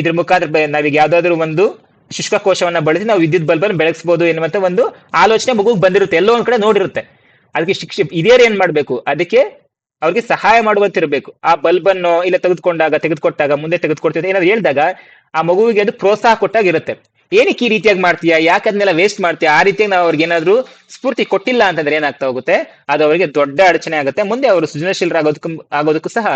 ಇದ್ರ ಮುಖಾಂತರ ನಾವೀಗ ಯಾವ್ದಾದ್ರು ಒಂದು ಶುಷ್ಕ ಕೋಶವನ್ನ ಬಳಸಿ ನಾವು ವಿದ್ಯುತ್ ಬಲ್ಬ್ ಅನ್ನು ಬೆಳಗಿಸಬಹುದು ಎನ್ನುವಂತ ಒಂದು ಆಲೋಚನೆ ಮಗುಗೆ ಬಂದಿರುತ್ತೆ. ಎಲ್ಲೋ ಒಂದ್ ಕಡೆ ನೋಡಿರುತ್ತೆ. ಅದಕ್ಕೆ ಶಿಕ್ಷೆ, ಹಿರಿಯರು ಏನ್ ಮಾಡ್ಬೇಕು? ಅದಕ್ಕೆ ಅವ್ರಿಗೆ ಸಹಾಯ ಮಾಡುವಂತಿರ್ಬೇಕು. ಆ ಬಲ್ಬ್ ಅನ್ನು ಇಲ್ಲ ತೆಗೆದುಕೊಂಡಾಗ, ತೆಗೆದುಕೊಟ್ಟಾಗ, ಮುಂದೆ ತೆಗೆದುಕೊಡ್ತಿದ್ದೆ ಏನಾದ್ರು ಹೇಳಿದಾಗ ಆ ಮಗುವಿಗೆ ಅದು ಪ್ರೋತ್ಸಾಹ ಕೊಟ್ಟಾಗ ಇರುತ್ತೆ ಏನಕ್ಕೆ ಈ ರೀತಿಯಾಗಿ ಮಾಡ್ತೀಯಾ? ಯಾಕೆ ಅದನ್ನೆಲ್ಲ ವೇಸ್ಟ್ ಮಾಡ್ತೀಯಾ? ಆ ರೀತಿಯಾಗಿ ನಾವು ಅವ್ರಿಗೆ ಏನಾದ್ರು ಸ್ಫೂರ್ತಿ ಕೊಟ್ಟಿಲ್ಲ ಅಂತಂದ್ರೆ ಏನಾಗ್ತಾ ಹೋಗುತ್ತೆ? ಅದು ಅವರಿಗೆ ದೊಡ್ಡ ಅಡಚಣೆ ಆಗುತ್ತೆ. ಮುಂದೆ ಅವರು ಸೃಜನಶೀಲರಾಗೋದಕ್ಕೂ, ಆಗೋದಕ್ಕೂ ಸಹ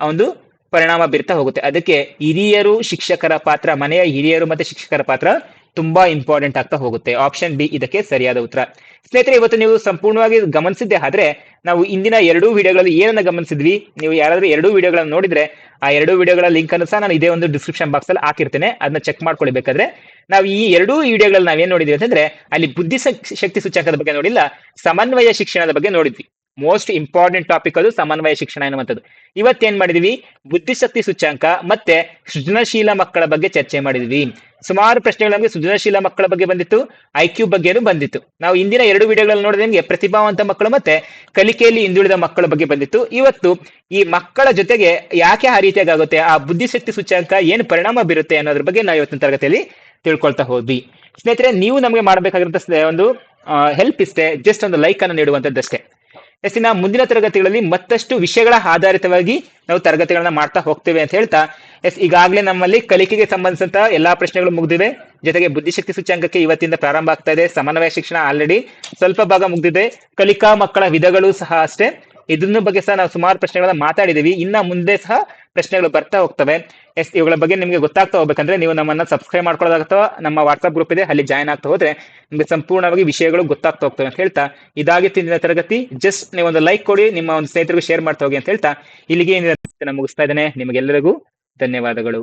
ಒಂದು ಪರಿಣಾಮ ಬೀರ್ತಾ ಹೋಗುತ್ತೆ. ಅದಕ್ಕೆ ಹಿರಿಯರು ಶಿಕ್ಷಕರ ಪಾತ್ರ, ಮನೆಯ ಹಿರಿಯರು ಮತ್ತೆ ಶಿಕ್ಷಕರ ಪಾತ್ರ ತುಂಬಾ ಇಂಪಾರ್ಟೆಂಟ್ ಆಗ್ತಾ ಹೋಗುತ್ತೆ. ಆಪ್ಷನ್ ಬಿ ಇದಕ್ಕೆ ಸರಿಯಾದ ಉತ್ತರ. ಸ್ನೇಹಿತರೆ, ಇವತ್ತು ನೀವು ಸಂಪೂರ್ಣವಾಗಿ ಗಮನಿಸಿದ್ದೆ ಆದ್ರೆ, ನಾವು ಇಂದಿನ ಎರಡೂ ವಿಡಿಯೋಗಳಲ್ಲಿ ಏನನ್ನ ಗಮನಿಸಿದ್ವಿ, ನೀವು ಯಾರಾದ್ರೂ ಎರಡೂ ವಿಡಿಯೋಗಳನ್ನು ನೋಡಿದ್ರೆ, ಆ ಎರಡೂ ವಿಡಿಯೋಗಳ ಲಿಂಕ್ ಅನ್ನು ಸಹ ನಾನು ಇದೇ ಒಂದು ಡಿಸ್ಕ್ರಿಪ್ಷನ್ ಬಾಕ್ಸ್ ಅಲ್ಲಿ ಹಾಕಿರ್ತೇನೆ ಅದನ್ನ ಚೆಕ್ ಮಾಡ್ಕೊಳ್ಬೇಕಾದ್ರೆ. ನಾವು ಈ ಎರಡೂ ವಿಡಿಯೋಗಳಲ್ಲಿ ನಾವೇನ್ ನೋಡಿದ್ವಿ ಅಂತಂದ್ರೆ, ಅಲ್ಲಿ ಬುದ್ಧಿ ಶಕ್- ಶಕ್ತಿ ಸೂಚಕದ ಬಗ್ಗೆ ನೋಡಿಲ್ಲ, ಸಮನ್ವಯ ಶಿಕ್ಷಣದ ಬಗ್ಗೆ ನೋಡಿದ್ವಿ. ಮೋಸ್ಟ್ ಇಂಪಾರ್ಟೆಂಟ್ ಟಾಪಿಕ್ ಅದು ಸಮನ್ವಯ ಶಿಕ್ಷಣ ಎನ್ನುವಂಥದ್ದು. ಇವತ್ತೇನ್ ಮಾಡಿದ್ವಿ? ಬುದ್ಧಿಶಕ್ತಿ ಸೂಚ್ಯಾಂಕ ಮತ್ತೆ ಸೃಜನಶೀಲ ಮಕ್ಕಳ ಬಗ್ಗೆ ಚರ್ಚೆ ಮಾಡಿದ್ವಿ. ಸುಮಾರು ಪ್ರಶ್ನೆಗಳು ನಮಗೆ ಸೃಜನಶೀಲ ಮಕ್ಕಳ ಬಗ್ಗೆ ಬಂದಿತ್ತು ಐ ಕ್ಯೂ ಬಗ್ಗೆನೂ ಬಂದಿತ್ತು. ನಾವು ಇಂದಿನ ಎರಡು ವಿಡಿಯೋಗಳಲ್ಲಿ ನೋಡಿದ ನಿಮಗೆ ಪ್ರತಿಭಾವಂತ ಮಕ್ಕಳು ಮತ್ತೆ ಕಲಿಕೆಯಲ್ಲಿ ಹಿಂದುಳಿದ ಮಕ್ಕಳ ಬಗ್ಗೆ ಬಂದಿತ್ತು. ಇವತ್ತು ಈ ಮಕ್ಕಳ ಜೊತೆಗೆ ಯಾಕೆ ಆ ರೀತಿಯಾಗುತ್ತೆ ಆ ಬುದ್ಧಿಶಕ್ತಿ ಸೂಚ್ಯಾಂಕ ಏನು ಪರಿಣಾಮ ಬೀರುತ್ತೆ ಅನ್ನೋದ್ರ ಬಗ್ಗೆ ನಾವು ಇವತ್ತಿನ ತರಗತಿಯಲ್ಲಿ ತಿಳ್ಕೊಳ್ತಾ ಹೋದ್ವಿ. ಸ್ನೇಹಿತರೆ, ನೀವು ನಮಗೆ ಮಾಡಬೇಕಾಗಿರುವಂತ ಒಂದು ಹೆಲ್ಪ್ ಇಷ್ಟೇ ಜಸ್ಟ್ ಒಂದು ಲೈಕ್ ಅನ್ನು ನೀಡುವಂತದ್ದಷ್ಟೇ ಎಸ್ ಇನ್ನ ಮುಂದಿನ ತರಗತಿಗಳಲ್ಲಿ ಮತ್ತಷ್ಟು ವಿಷಯಗಳ ಆಧಾರಿತವಾಗಿ ನಾವು ತರಗತಿಗಳನ್ನ ಮಾಡ್ತಾ ಹೋಗ್ತೇವೆ ಅಂತ ಹೇಳ್ತಾ, ಎಸ್, ಈಗಾಗಲೇ ನಮ್ಮಲ್ಲಿ ಕಲಿಕೆಗೆ ಸಂಬಂಧಿಸಿದಂತಹ ಎಲ್ಲಾ ಪ್ರಶ್ನೆಗಳು ಮುಗಿದಿವೆ. ಜೊತೆಗೆ ಬುದ್ಧಿಶಕ್ತಿ ಸೂಚ್ಯಾಂಕಕ್ಕೆ ಇವತ್ತಿಂದ ಪ್ರಾರಂಭ ಆಗ್ತಾ ಇದೆ. ಸಮನ್ವಯ ಶಿಕ್ಷಣ ಆಲ್ರೆಡಿ ಸ್ವಲ್ಪ ಭಾಗ ಮುಗಿದಿದೆ. ಕಲಿಕಾ ಮಕ್ಕಳ ವಿಧಗಳು ಸಹ ಅಷ್ಟೇ. ಇದನ್ನ ಬಗ್ಗೆ ಸಹ ನಾವು ಸುಮಾರು ಪ್ರಶ್ನೆಗಳನ್ನ ಮಾತಾಡಿದೀವಿ. ಇನ್ನ ಮುಂದೆ ಸಹ ಪ್ರಶ್ನೆಗಳು ಬರ್ತಾ ಹೋಗ್ತವೆ. ಎಸ್, ಇವುಗಳ ಬಗ್ಗೆ ನಿಮಗೆ ಗೊತ್ತಾಗ್ತಾ ಹೋಗ್ಬೇಕಂದ್ರೆ ನೀವು ನಮ್ಮನ್ನ ಸಬ್ಸ್ಕ್ರೈಬ್ ಮಾಡ್ಕೊಳ್ಳೋದಾಗ್ತವ ನಮ್ಮ ವಾಟ್ಸ್ಆಪ್ ಗ್ರೂಪ್ ಇದೆ, ಅಲ್ಲಿ ಜಾಯ್ನ್ ಆಗ್ತಾ ಹೋದ್ರೆ ನಿಮಗೆ ಸಂಪೂರ್ಣವಾಗಿ ವಿಷಯಗಳು ಗೊತ್ತಾಗ್ತಾ ಹೋಗ್ತವೆ ಅಂತ ಹೇಳ್ತಾ. ಇದಾಗಿತ್ತು ಇಂದಿನ ತರಗತಿ ಜಸ್ಟ್ ನೀವು ಒಂದು ಲೈಕ್ ಕೊಡಿ, ನಿಮ್ಮ ಒಂದು ಸ್ನೇಹಿತರಿಗೂ ಶೇರ್ ಮಾಡ್ತಾ ಹೋಗಿ ಅಂತ ಹೇಳ್ತಾ. ಇಲ್ಲಿಗೆ ಏನಿದೆ ಮುಗಿಸ್ತಾ ಇದ್ದೇನೆ. ನಿಮಗೆಲ್ಲರಿಗೂ ಧನ್ಯವಾದಗಳು.